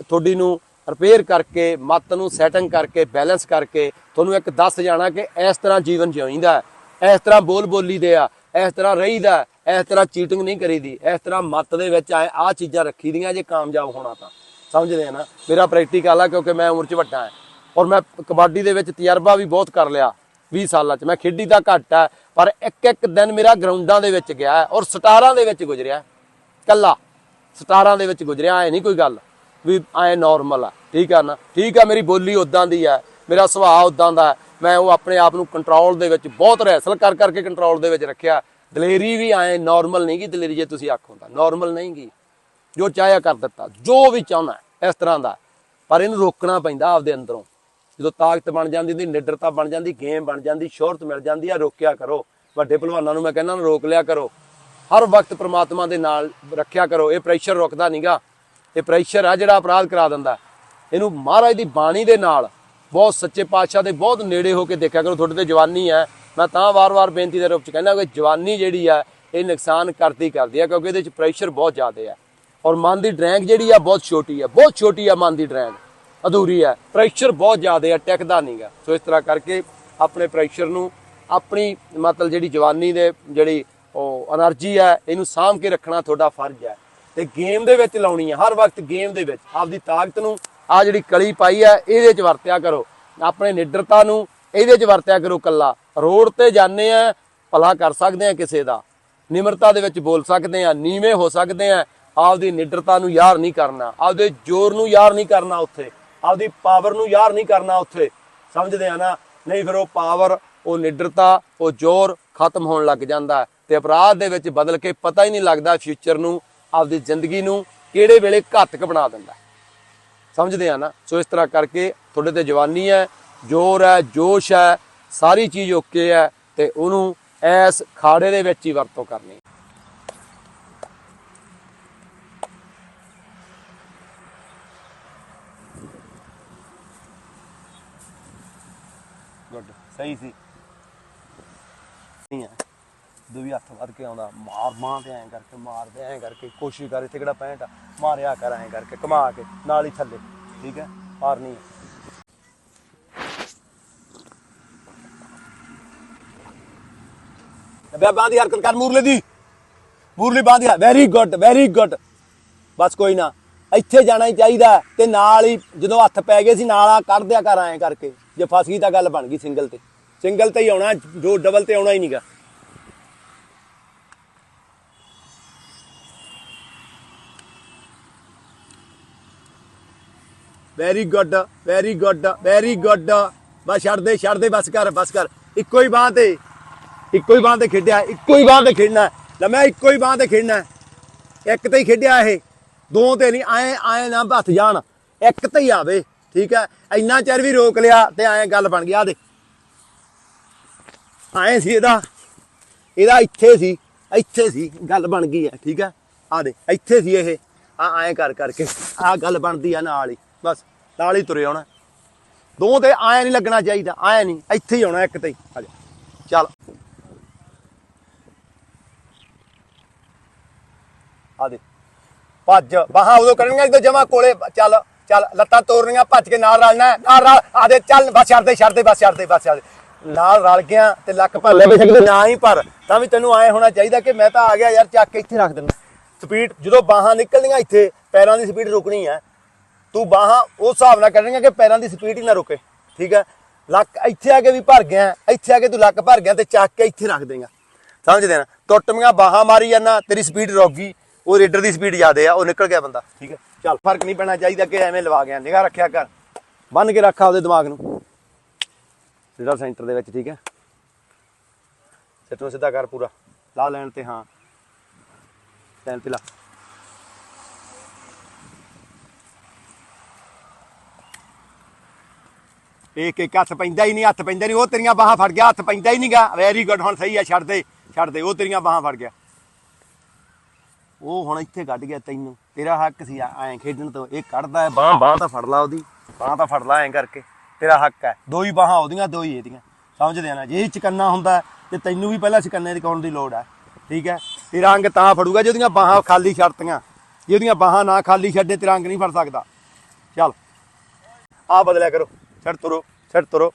ਤੁਹਾਡੀ ਨੂੰ ਰਿਪੇਅਰ ਕਰਕੇ, ਮੱਤ ਨੂੰ ਸੈਟਿੰਗ ਕਰਕੇ ਬੈਲੈਂਸ ਕਰਕੇ ਤੁਹਾਨੂੰ ਇੱਕ ਦੱਸ ਜਾਣਾ ਕਿ ਇਸ ਤਰ੍ਹਾਂ ਜੀਵਨ ਜਿਉਂਦਾ ਇਸ ਤਰ੍ਹਾਂ ਬੋਲ ਬੋਲੀ ਦੇ ਆ, ਇਸ ਤਰ੍ਹਾਂ ਰਹੀਦਾ ਇਸ ਤਰ੍ਹਾਂ ਚੀਟਿੰਗ ਨਹੀਂ ਕਰੀਦੀ, ਇਸ ਤਰ੍ਹਾਂ ਮੱਤ ਦੇ ਵਿੱਚ ਆ ਆ ਚੀਜ਼ਾਂ ਰੱਖੀ ਦੀਆਂ ਜੇ ਕਾਮਯਾਬ ਹੋਣਾ ਤਾਂ। ਸਮਝਦੇ ਆ ਨਾ? ਮੇਰਾ ਪ੍ਰੈਕਟੀਕਲ ਆ ਕਿਉਂਕਿ ਮੈਂ ਉਮਰ 'ਚ ਵੱਡਾ ਹਾਂ ਔਰ ਮੈਂ ਕਬੱਡੀ ਦੇ ਵਿੱਚ ਤਜਰਬਾ ਵੀ ਬਹੁਤ ਕਰ ਲਿਆ 20 ਸਾਲਾਂ 'ਚ। ਮੈਂ ਖੇਡੀ ਤਾਂ ਘੱਟ ਆ ਪਰ ਇੱਕ ਇੱਕ ਦਿਨ ਮੇਰਾ ਗਰਾਊਂਡਾਂ ਦੇ ਵਿੱਚ ਗਿਆ ਔਰ ਸਟਾਰਾਂ ਦੇ ਵਿੱਚ ਗੁਜ਼ਰਿਆ ਕੱਲਾ ਸਟਾਰਾਂ ਦੇ ਵਿੱਚ ਗੁਜ਼ਰਿਆ, ਐ ਨਹੀਂ ਕੋਈ ਗੱਲ। ਵੀ ਐ ਨਾਰਮਲ ਆ। ਠੀਕ ਆ ਨਾ? ਠੀਕ ਆ, ਮੇਰੀ ਬੋਲੀ ਉਦਾਂ ਦੀ ਆ। ਮੇਰਾ ਸੁਭਾਅ ਉਦਾਂ ਦਾ ਮੈਂ ਉਹ ਆਪਣੇ ਆਪ ਨੂੰ ਕੰਟਰੋਲ ਦੇ ਵਿੱਚ ਬਹੁਤ ਰੈਸਲ ਕਰ ਕਰਕੇ ਕੰਟਰੋਲ ਦੇ ਵਿੱਚ ਰੱਖਿਆ। ਦਲੇਰੀ ਵੀ ਐ ਨਾਰਮਲ ਨਹੀਂ ਗੀ। ਦਲੇਰੀ ਜੇ ਤੁਸੀਂ ਆਖੋ ਤਾਂ ਨਾਰਮਲ ਨਹੀਂ ਗੀ। ਜੋ ਚਾਹਿਆ ਕਰ ਦਿੱਤਾ। ਜੋ ਵੀ ਚਾਹੁੰਦਾ ਇਸ ਤਰ੍ਹਾਂ ਦਾ। ਪਰ ਇਹਨੂੰ ਰੋਕਣਾ ਪੈਂਦਾ ਆਪਦੇ ਅੰਦਰੋਂ। ਜਦੋਂ ਤਾਕਤ ਬਣ ਜਾਂਦੀ ਦੀ ਨਿਡਰਤਾ ਬਣ ਜਾਂਦੀ ਗੇਮ ਬਣ ਜਾਂਦੀ, ਸ਼ੋਹਰਤ ਮਿਲ ਜਾਂਦੀ ਆ, ਰੋਕਿਆ ਕਰੋ। ਵੱਡੇ ਭਲਵਾਨਾਂ ਨੂੰ ਮੈਂ ਕਹਿੰਦਾ ਰੋਕ ਲਿਆ ਕਰੋ। ਹਰ ਵਕਤ ਪ੍ਰਮਾਤਮਾ ਦੇ ਨਾਲ ਰੱਖਿਆ ਕਰੋ। ਇਹ ਪ੍ਰੈਸ਼ਰ ਰੁਕਦਾ ਨਹੀਂਗਾ ਇਹ ਪ੍ਰੈਸ਼ਰ ਆ ਜਿਹੜਾ ਅਪਰਾਧ ਕਰਾ ਦਿੰਦਾ ਇਹਨੂੰ ਮਹਾਰਾਜ ਦੀ ਬਾਣੀ ਦੇ ਨਾਲ ਬਹੁਤ ਸੱਚੇ ਪਾਤਸ਼ਾਹ ਦੇ ਬਹੁਤ ਨੇੜੇ ਹੋ ਕੇ ਦੇਖਿਆ ਕਰੋ, ਤੁਹਾਡੇ ਤੇ ਜਵਾਨੀ ਹੈ। ਮੈਂ ਤਾਂ ਵਾਰ-ਵਾਰ ਬੇਨਤੀ ਦੇ ਰੂਪ ਚ ਕਹਿੰਦਾ ਕਿ ਜਵਾਨੀ ਜਿਹੜੀ ਆ ਇਹ ਨੁਕਸਾਨ ਕਰਦੀ ਕਰਦੀ ਆ ਕਿਉਂਕਿ ਇਹਦੇ 'ਚ ਪ੍ਰੈਸ਼ਰ ਬਹੁਤ ਜ਼ਿਆਦਾ ਆ ਔਰ ਮਨ ਦੀ ਡਰੈਂਕ ਜਿਹੜੀ ਆ ਬਹੁਤ ਛੋਟੀ ਆ ਬਹੁਤ ਛੋਟੀ ਆ ਮਨ ਦੀ ਡਰੈਂਕ ਅਧੂਰੀ ਆ ਪ੍ਰੈਸ਼ਰ ਬਹੁਤ ਜ਼ਿਆਦਾ ਆ ਟਿਕਦਾ ਨਹੀਂਗਾ ਸੋ ਇਸ ਤਰ੍ਹਾਂ ਕਰਕੇ ਆਪਣੇ ਪ੍ਰੈਸ਼ਰ ਨੂੰ, ਆਪਣੀ ਮਤਲਬ ਜਿਹੜੀ ਜਵਾਨੀ ਦੇ ਜਿਹੜੀ ਉਹ એનર્ਜੀ ਆ ਇਹਨੂੰ ਸਾਂਭ ਕੇ ਰੱਖਣਾ ਤੁਹਾਡਾ ਫਰਜ਼ ਹੈ। ਤੇ ਗੇਮ ਦੇ ਵਿੱਚ ਲਾਉਣੀ ਹੈ ਹਰ ਵਕਤ ਗੇਮ ਦੇ ਵਿੱਚ। ਆਪਦੀ ਤਾਕਤ ਨੂੰ ਆ ਜਿਹੜੀ ਕਲੀ ਪਾਈ ਹੈ ਇਹਦੇ 'ਚ ਵਰਤਿਆ ਕਰੋ। ਆਪਣੇ ਨਿਡਰਤਾ ਨੂੰ ਇਹਦੇ 'ਚ ਵਰਤਿਆ ਕਰੋ ਕੱਲਾ ਰੋਡ ਤੇ ਜਾਂਦੇ ਆ, ਭਲਾ ਕਰ ਸਕਦੇ ਆ ਕਿਸੇ ਦਾ। ਨਿਮਰਤਾ ਦੇ ਵਿੱਚ ਬੋਲ ਸਕਦੇ ਆ, ਨੀਵੇਂ ਹੋ ਸਕਦੇ ਆ। ਆਪਦੀ ਨਿਡਰਤਾ ਨੂੰ ਯਾਰ ਨਹੀਂ ਕਰਨਾ। ਆਪਦੇ ਜ਼ੋਰ ਨੂੰ ਯਾਰ ਨਹੀਂ ਕਰਨਾ ਉੱਥੇ। ਆਪਦੀ ਪਾਵਰ ਨੂੰ ਯਾਰ ਨਹੀਂ ਕਰਨਾ ਉੱਥੇ। ਸਮਝਦੇ ਆ ਨਾ? ਨਹੀਂ ਫਿਰ ਉਹ ਪਾਵਰ, ਉਹ ਨਿਡਰਤਾ, ਉਹ ਜ਼ੋਰ ਖਤਮ ਹੋਣ ਲੱਗ ਜਾਂਦਾ। ਤੇ ਅਪਰਾਧ ਦੇ ਵਿੱਚ ਬਦਲ ਕੇ ਪਤਾ ਹੀ ਨਹੀਂ ਲੱਗਦਾ ਫਿਊਚਰ ਨੂੰ ਆਪਦੀ ਜ਼ਿੰਦਗੀ ਨੂੰ ਕਿਹੜੇ ਵੇਲੇ ਘਾਤਕ ਬਣਾ ਦਿੰਦਾ ਸਮਝਦੇ ਆ ਨਾ? ਸੋ ਇਸ ਤਰ੍ਹਾਂ ਕਰਕੇ ਤੁਹਾਡੇ ਤੇ ਜਵਾਨੀ ਹੈ, ਜ਼ੋਰ ਹੈ, ਜੋਸ਼ ਹੈ, ਸਾਰੀ ਚੀਜ਼ ਓਕੇ ਹੈ ਤੇ ਉਹਨੂੰ ਐਸ ਖਾੜੇ ਦੇ ਵਿੱਚ ਹੀ ਵਰਤੋਂ ਕਰਨੀ ਗੁੱਡ, ਸਹੀ ਸੀ। ਨਹੀਂ ਹੈ। ਦੋ ਵੀ ਹੱਥ ਵੱਧ ਕੇ ਆਉਂਦਾ, ਮਾਰ ਮਾਰ ਤੇ ਐਂ ਕਰਕੇ ਮਾਰਦੇ ਐਂ ਕਰਕੇ, ਕੋਸ਼ਿਸ਼ ਕਰ ਇੱਥੇ ਕਿਹੜਾ ਪੈਂਟ ਆ, ਮਾਰਿਆ ਕਰ ਐਂ ਕਰਕੇ ਕਮਾ ਕੇ, ਨਾਲ ਹੀ ਥੱਲੇ, ਠੀਕ ਹੈ? ਹਾਰ ਨਹੀਂ। ਹੈ। ਬੈ ਦੀ ਹਰਕਤ ਕਰ, ਮੂਰਲੇ ਦੀ। ਮੂਰਲੀ ਬਾਂਹ ਵੈਰੀ ਗੁੱਡ ਵੈਰੀ ਗੁੱਡ ਬਸ ਕੋਈ ਨਾ, ਇੱਥੇ ਜਾਣਾ ਹੀ ਚਾਹੀਦਾ ਤੇ ਨਾਲ ਹੀ ਜਦੋਂ ਹੱਥ ਪੈ ਗਏ ਸੀ, ਨਾਲ ਆ ਕੱਢ ਦਿਆ ਕਰ ਐਂ ਕਰਕੇ। ਜੇ ਫਸ ਗਈ ਤਾਂ ਗੱਲ ਬਣ ਗਈ ਸਿੰਗਲ ਤੇ। ਸਿੰਗਲ ਤੇ ਹੀ ਆਉਣਾ, ਜੋ ਡਬਲ ਤੇ ਆਉਣਾ ਹੀ ਨਹੀਂਗਾ very good very good very good ਬਸ ਛੱਡ ਦੇ ਛੱਡ ਦੇ, ਬਸ ਕਰ ਬਸ ਕਰ। ਇੱਕੋ ਹੀ ਬਾਹ ਤੇ, ਇੱਕੋ ਹੀ ਬਾਹ ਤੇ ਖੇਡਿਆ, ਇੱਕੋ ਹੀ ਬਾਹ ਤੇ ਖੇਡਣਾ। ਲੈ ਮੈਂ ਇੱਕੋ ਹੀ ਬਾਹ ਤੇ ਖੇਡਣਾ। ਇੱਕ ਤੇ ਹੀ ਖੇਡਿਆ ਇਹ। ਦੋ ਤੇ ਨਹੀਂ ਆਏ ਆਏ ਨਾ ਹੱਥ ਜਾਣ। ਇੱਕ ਤੇ ਹੀ ਆਵੇ, ਠੀਕ ਹੈ? ਇੰਨਾ ਚਿਰ ਵੀ ਰੋਕ ਲਿਆ ਤੇ ਐਂ ਗੱਲ ਬਣ ਗਈ। ਆ ਦੇ ਆਏ ਸੀ ਇਹਦਾ। ਇਹਦਾ ਇੱਥੇ ਸੀ ਇੱਥੇ ਸੀ, ਗੱਲ ਬਣ ਗਈ ਹੈ, ਠੀਕ ਹੈ? ਆ ਦੇ ਇੱਥੇ ਸੀ ਇਹ। ਆ ਐਂ ਕਰ, ਕਰਕੇ। ਆ ਗੱਲ ਬਣਦੀ ਆ ਨਾਲ ਹੀ। ਬਸ, ਨਾਲ ਹੀ ਤੁਰੇ ਆਉਣਾ। ਦੋ ਤੇ ਆਇਆ ਨਹੀਂ ਲੱਗਣਾ ਚਾਹੀਦਾ, ਆਇਆ ਨਹੀਂ, ਇੱਥੇ ਹੀ ਆਉਣਾ ਇੱਕ ਤੇ ਆ ਜਾ। ਚੱਲ। ਆ ਦੇ। ਭੱਜ। ਬਾਹਾਂ ਉਦੋਂ ਕਰਨੀਆਂ ਜਦੋਂ ਜਮਾ ਕੋਲੇ, ਚੱਲ ਚੱਲ, ਲੱਤਾਂ ਤੋੜਨੀਆਂ ਭੱਜ ਕੇ ਨਾਲ ਰਲਣਾ, ਨਾਲ ਰਲ, ਆ ਦੇ, ਚੱਲ, ਬਸ ਛੱਡ ਦੇ ਛੱਡ ਦੇ, ਬਸ ਛੱਡ ਦੇ, ਬਸ ਛੱਡ ਦੇ। ਨਾਲ ਰਲ ਗਿਆ ਤੇ ਲੱਕ ਭਰ ਲੈ ਬੇਸ਼ੱਕ ਨਾ ਹੀ ਭਰ, ਤਾਂ ਵੀ ਤੈਨੂੰ ਐ ਹੋਣਾ ਚਾਹੀਦਾ ਕਿ ਮੈਂ ਤਾਂ ਆ ਗਿਆ ਯਾਰ, ਚੱਕ ਕੇ ਇੱਥੇ ਰੱਖ ਦਿੰਦਾ। ਸਪੀਡ, ਜਦੋਂ ਬਾਹਾਂ ਨਿਕਲਦੀਆਂ ਇੱਥੇ, ਪੈਰਾਂ ਦੀ ਸਪੀਡ ਰੁਕਣੀ ਹੈ ਤੂੰ ਬਾਹਾਂ ਉਸ ਹਿਸਾਬ ਨਾਲ ਕਰਨੀਆਂ ਕਿ ਪੈਰਾਂ ਦੀ ਸਪੀਡ ਹੀ ਨਾ ਰੁਕੇ, ਠੀਕ ਹੈ? ਲੱਕ ਇੱਥੇ ਆ ਕੇ ਵੀ ਭਰ ਗਿਆ, ਇੱਥੇ ਆ ਕੇ ਤੂੰ ਲੱਕ ਭਰ ਗਿਆ ਤੇ ਚੱਕ ਕੇ ਇੱਥੇ ਰੱਖ ਦੇਗਾ। ਸਮਝਦੇ ਨਾ? ਟੁੱਟਵੀਆਂ ਬਾਹਾਂ ਮਾਰੀ ਜਾਂਦਾ, ਤੇਰੀ ਸਪੀਡ ਰੁਕ ਗਈ, ਉਹ ਰੇਡਰ ਦੀ ਸਪੀਡ ਜ਼ਿਆਦੇ ਆ, ਉਹ ਨਿਕਲ ਗਿਆ ਬੰਦਾ, ਠੀਕ ਹੈ? ਚੱਲ, ਫ਼ਰਕ ਨਹੀਂ ਪੈਣਾ ਚਾਹੀਦਾ ਕਿ ਐਵੇਂ ਲਵਾ ਗਿਆ, ਨਿਗਾਹ ਰੱਖਿਆ ਕਰ ਬੰਨ ਕੇ ਰੱਖਾ ਉਹਦੇ ਦਿਮਾਗ ਨੂੰ। ਜਿਹੜਾ ਸੈਂਟਰ ਦੇ ਵਿੱਚ, ਠੀਕ ਹੈ? ਸਿੱਟ ਸਿੱਧਾ ਕਰ ਪੂਰਾ, ਲਾ ਲੈਣ ਤੇ ਹਾਂ। ਲੈਣ ਤੇ ਲਾ। ਇੱਕ ਇੱਕ ਹੱਥ ਪੈਂਦਾ ਹੀ ਨਹੀਂ, ਹੱਥ ਪੈਂਦਾ ਨਹੀਂ, ਉਹ ਤੇਰੀਆਂ ਬਾਹਾਂ ਫੜ ਗਿਆ, ਹੱਥ ਪੈਂਦਾ ਹੀ ਨਹੀਂਗਾ। ਵੈਰੀ ਗੁੱਡ ਹੁਣ ਸਹੀ ਆ, ਛੱਡ ਦੇ ਛੱਡ ਦੇ, ਉਹ ਤੇਰੀਆਂ ਬਾਹਾਂ ਫੜ ਗਿਆ। ਉਹ ਹੁਣ ਇੱਥੇ ਕੱਢ ਗਿਆ ਤੈਨੂੰ, ਤੇਰਾ ਹੱਕ ਸੀ ਐਂ ਖੇਡਣ ਤੋਂ, ਇਹ ਕੱਢਦਾ ਹੈ, ਬਾਹ ਬਾਹ ਤਾਂ ਫੜ ਲਾ ਉਹਦੀ, ਬਾਹ ਤਾਂ ਫੜ ਲਾ ਐਂ ਕਰਕੇ, ਤੇਰਾ ਹੱਕ ਹੈ। ਦੋ ਹੀ ਬਾਹਾਂ ਉਹਦੀਆਂ, ਦੋ ਹੀ ਇਹਦੀਆਂ, ਸਮਝਦੇ ਆ ਨਾ, ਜੇ ਇਹ ਚਕੰਨਾ ਹੁੰਦਾ ਤੇ ਤੈਨੂੰ ਵੀ ਪਹਿਲਾਂ ਚਕੰਨੇ ਦੀ ਕਾਉਣ ਦੀ ਲੋੜ ਹੈ, ਠੀਕ ਹੈ? ਤੇਰਾ ਅੰਗ ਤਾਂ ਫੜੂਗਾ, ਜੇ ਉਹਦੀਆਂ ਬਾਹਾਂ ਖਾਲੀ ਛੱਡਤੀਆਂ, ਜੇ ਉਹਦੀਆਂ ਬਾਹਾਂ ਨਾ ਖਾਲੀ ਛੱਡੇ, ਤੇਰਾ ਅੰਗ ਨਹੀਂ ਫੜ ਸਕਦਾ। ਚੱਲ ਆ ਬਦਲਿਆ ਕਰੋ। ਛੱਡ ਤੁਰੋ ਛੱਡ ਤੁਰੋ।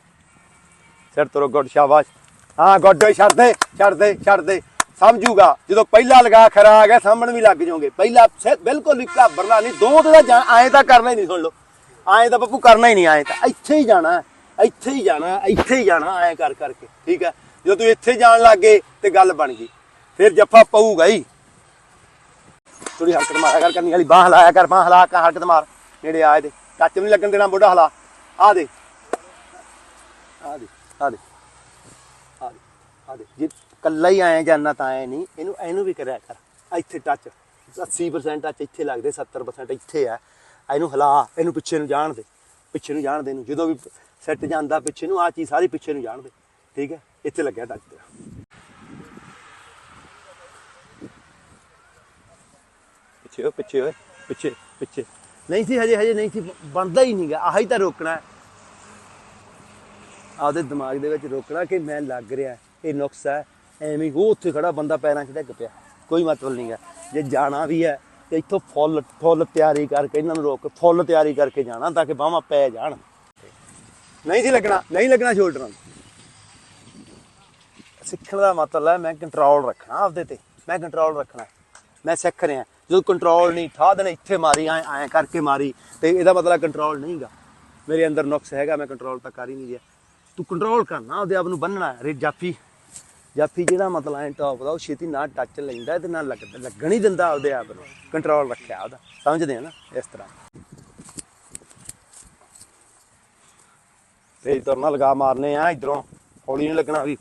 ਛੱਡ ਤੁਰੋ, ਗੁੱਡ ਸ਼ਾਬਾਸ਼। ਹਾਂ, ਗੁੱਡ ਛੱਡ ਦੇ ਛੱਡ ਦੇ ਛੱਡ ਦੇ। ਸਮਝੂਗਾ, ਜਦੋਂ ਪਹਿਲਾ ਲਗਾ ਖਰਾ ਆ ਗਿਆ, ਸਾਹਮਣ ਵੀ ਲੱਗ ਜਾਓਗੇ। ਪਹਿਲਾ ਬਿਲਕੁਲ ਹੀ ਘਬਰਨਾ ਨਹੀਂ, ਦੋ ਤੇ ਤਾਂ ਐਂ ਤਾਂ ਕਰਨਾ ਹੀ ਨਹੀਂ, ਸੁਣ ਲਓ। ਐਂ ਤਾਂ ਬੱਪੂ ਕਰਨਾ ਹੀ ਨਹੀਂ ਐਂ ਤਾਂ। ਇੱਥੇ ਹੀ ਜਾਣਾ, ਇੱਥੇ ਹੀ ਜਾਣਾ, ਇੱਥੇ ਹੀ ਜਾਣਾ ਐਂ ਕਰ ਕਰਕੇ, ਠੀਕ ਹੈ? ਜਦੋਂ ਤੂੰ ਇੱਥੇ ਜਾਣ ਲੱਗੇ ਤੇ ਗੱਲ ਬਣ ਗਈ। ਫਿਰ ਜੱਫਾ ਪਊਗਾ ਹੀ। ਥੋੜੀ ਹਰਕਤ ਮਾਰਿਆ ਕਰ ਕਰਨੀ ਵਾਲੀ, ਬਾਹ ਹਲਾਇਆ ਕਰ, ਬਾਹ ਹਲਾ ਕੇ ਹਰਕਤ ਮਾਰ। ਨੇੜੇ ਆ ਇਹਦੇ। ਟੱਚ ਨਹੀਂ ਲੱਗਣ ਦੇਣਾ ਮੋਢਾ ਹਲਾ। ਆ ਦੇ। ਆ ਦੇ ਆ ਦੇ। ਆ ਦੇ ਆ ਦੇ। ਜੇ ਕੱਲਾ ਹੀ ਆਇਆ ਜਾਨਾ ਤਾਂ ਐ ਨਹੀਂ, ਇਹਨੂੰ ਇਹਨੂੰ ਵੀ ਕਰਿਆ ਕਰ। ਇੱਥੇ ਟੱਚ 80% ਟੱਚ ਇੱਥੇ ਲੱਗਦੇ 70% ਇੱਥੇ ਆ ਇਹਨੂੰ ਹਿਲਾ, ਇਹਨੂੰ ਪਿੱਛੇ ਨੂੰ ਜਾਣ ਦੇ, ਪਿੱਛੇ ਨੂੰ ਜਾਣ ਦੇ ਇਹਨੂੰ। ਜਦੋਂ ਵੀ ਸੈੱਟ ਜਾਂਦਾ ਪਿੱਛੇ ਨੂੰ, ਆ ਚੀਜ਼ ਸਾਰੀ ਪਿੱਛੇ ਨੂੰ ਜਾਣ ਦੇ। ਠੀਕ ਹੈ ਇੱਥੇ ਲੱਗਿਆ ਟੱਚ ਤੇਰਾ। ਪਿੱਛੇ ਹੋ ਪਿੱਛੇ ਹੋਏ ਪਿੱਛੇ ਪਿੱਛੇ। ਨਹੀਂ ਸੀ, ਹਜੇ ਹਜੇ ਨਹੀਂ ਸੀ, ਬਣਦਾ ਹੀ ਨਹੀਂਗਾ ਆਹੀ ਤਾਂ ਰੋਕਣਾ ਹੈ ਆਪਦੇ ਦਿਮਾਗ ਦੇ ਵਿੱਚ ਰੋਕਣਾ ਕਿ ਮੈਂ ਲੱਗ ਰਿਹਾ, ਇਹ ਨੁਕਸ ਹੈ। ਐਵੇਂ ਉਹ ਉੱਥੇ ਖੜਾ ਬੰਦਾ ਪੈਰਾਂ 'ਚ ਡਿੱਗ ਪਿਆ। ਕੋਈ ਮਤਲਬ ਨਹੀਂਗਾ ਜੇ ਜਾਣਾ ਵੀ ਹੈ, ਤੇ ਇੱਥੋਂ ਫੁੱਲ ਫੁੱਲ ਤਿਆਰੀ ਕਰਕੇ ਇਹਨਾਂ ਨੂੰ ਰੋਕ, ਫੁੱਲ ਤਿਆਰੀ ਕਰਕੇ ਜਾਣਾ ਤਾਂ ਕਿ ਬਾਹਾਂ ਪੈ ਜਾਣ। ਨਹੀਂ ਸੀ ਲੱਗਣਾ, ਨਹੀਂ ਲੱਗਣਾ ਸ਼ੋਲਡਰਾਂ ਨੂੰ। ਸਿੱਖਣ ਦਾ ਮਤਲਬ ਹੈ, ਮੈਂ ਕੰਟਰੋਲ ਰੱਖਣਾ ਆਪਦੇ ਤੇ। ਮੈਂ ਕੰਟਰੋਲ ਰੱਖਣਾ। ਮੈਂ ਸਿੱਖ ਰਿਹਾ। ਜਦੋਂ ਕੰਟਰੋਲ ਨਹੀਂ ਠਾ ਦੇਣਾ ਇੱਥੇ ਮਾਰੀ, ਐ ਐ ਕਰਕੇ ਮਾਰੀ, ਤੇ ਇਹਦਾ ਮਤਲਬ ਕੰਟਰੋਲ ਨਹੀਂਗਾ ਮੇਰੇ ਅੰਦਰ ਨੁਕਸ ਹੈਗਾ, ਮੈਂ ਕੰਟਰੋਲ ਤਾਂ ਕਰ ਹੀ ਨਹੀਂ ਰਿਹਾ। ਤੂੰ ਕੰਟਰੋਲ ਕਰਨਾ ਉਹਦੇ ਆਪ ਨੂੰ ਬੰਨਣਾ ਰੇ ਜਾਫੀ ਜਾਫੀ ਜਿਹੜਾ ਮਤਲਬ ਐ ਟੌਪ ਦਾ, ਉਹ ਛੇਤੀ ਨਾ ਟੱਚ ਲੈਂਦਾ ਤੇ ਨਾ ਲੱਗ, ਲੱਗਣ ਹੀ ਦਿੰਦਾ ਆਪਦੇ ਆਪ ਨੂੰ। ਕੰਟਰੋਲ ਰੱਖਿਆ ਉਹਦਾ। ਸਮਝਦੇ ਆ ਨਾ, ਇਸ ਤਰ੍ਹਾਂ। ਤੇ ਤੁਰਨਾ ਲਗਾ ਮਾਰਨੇ ਆ, ਇਧਰੋਂ। ਹੌਲੀ ਨਹੀਂ ਲੱਗਣਾ ਵੀ।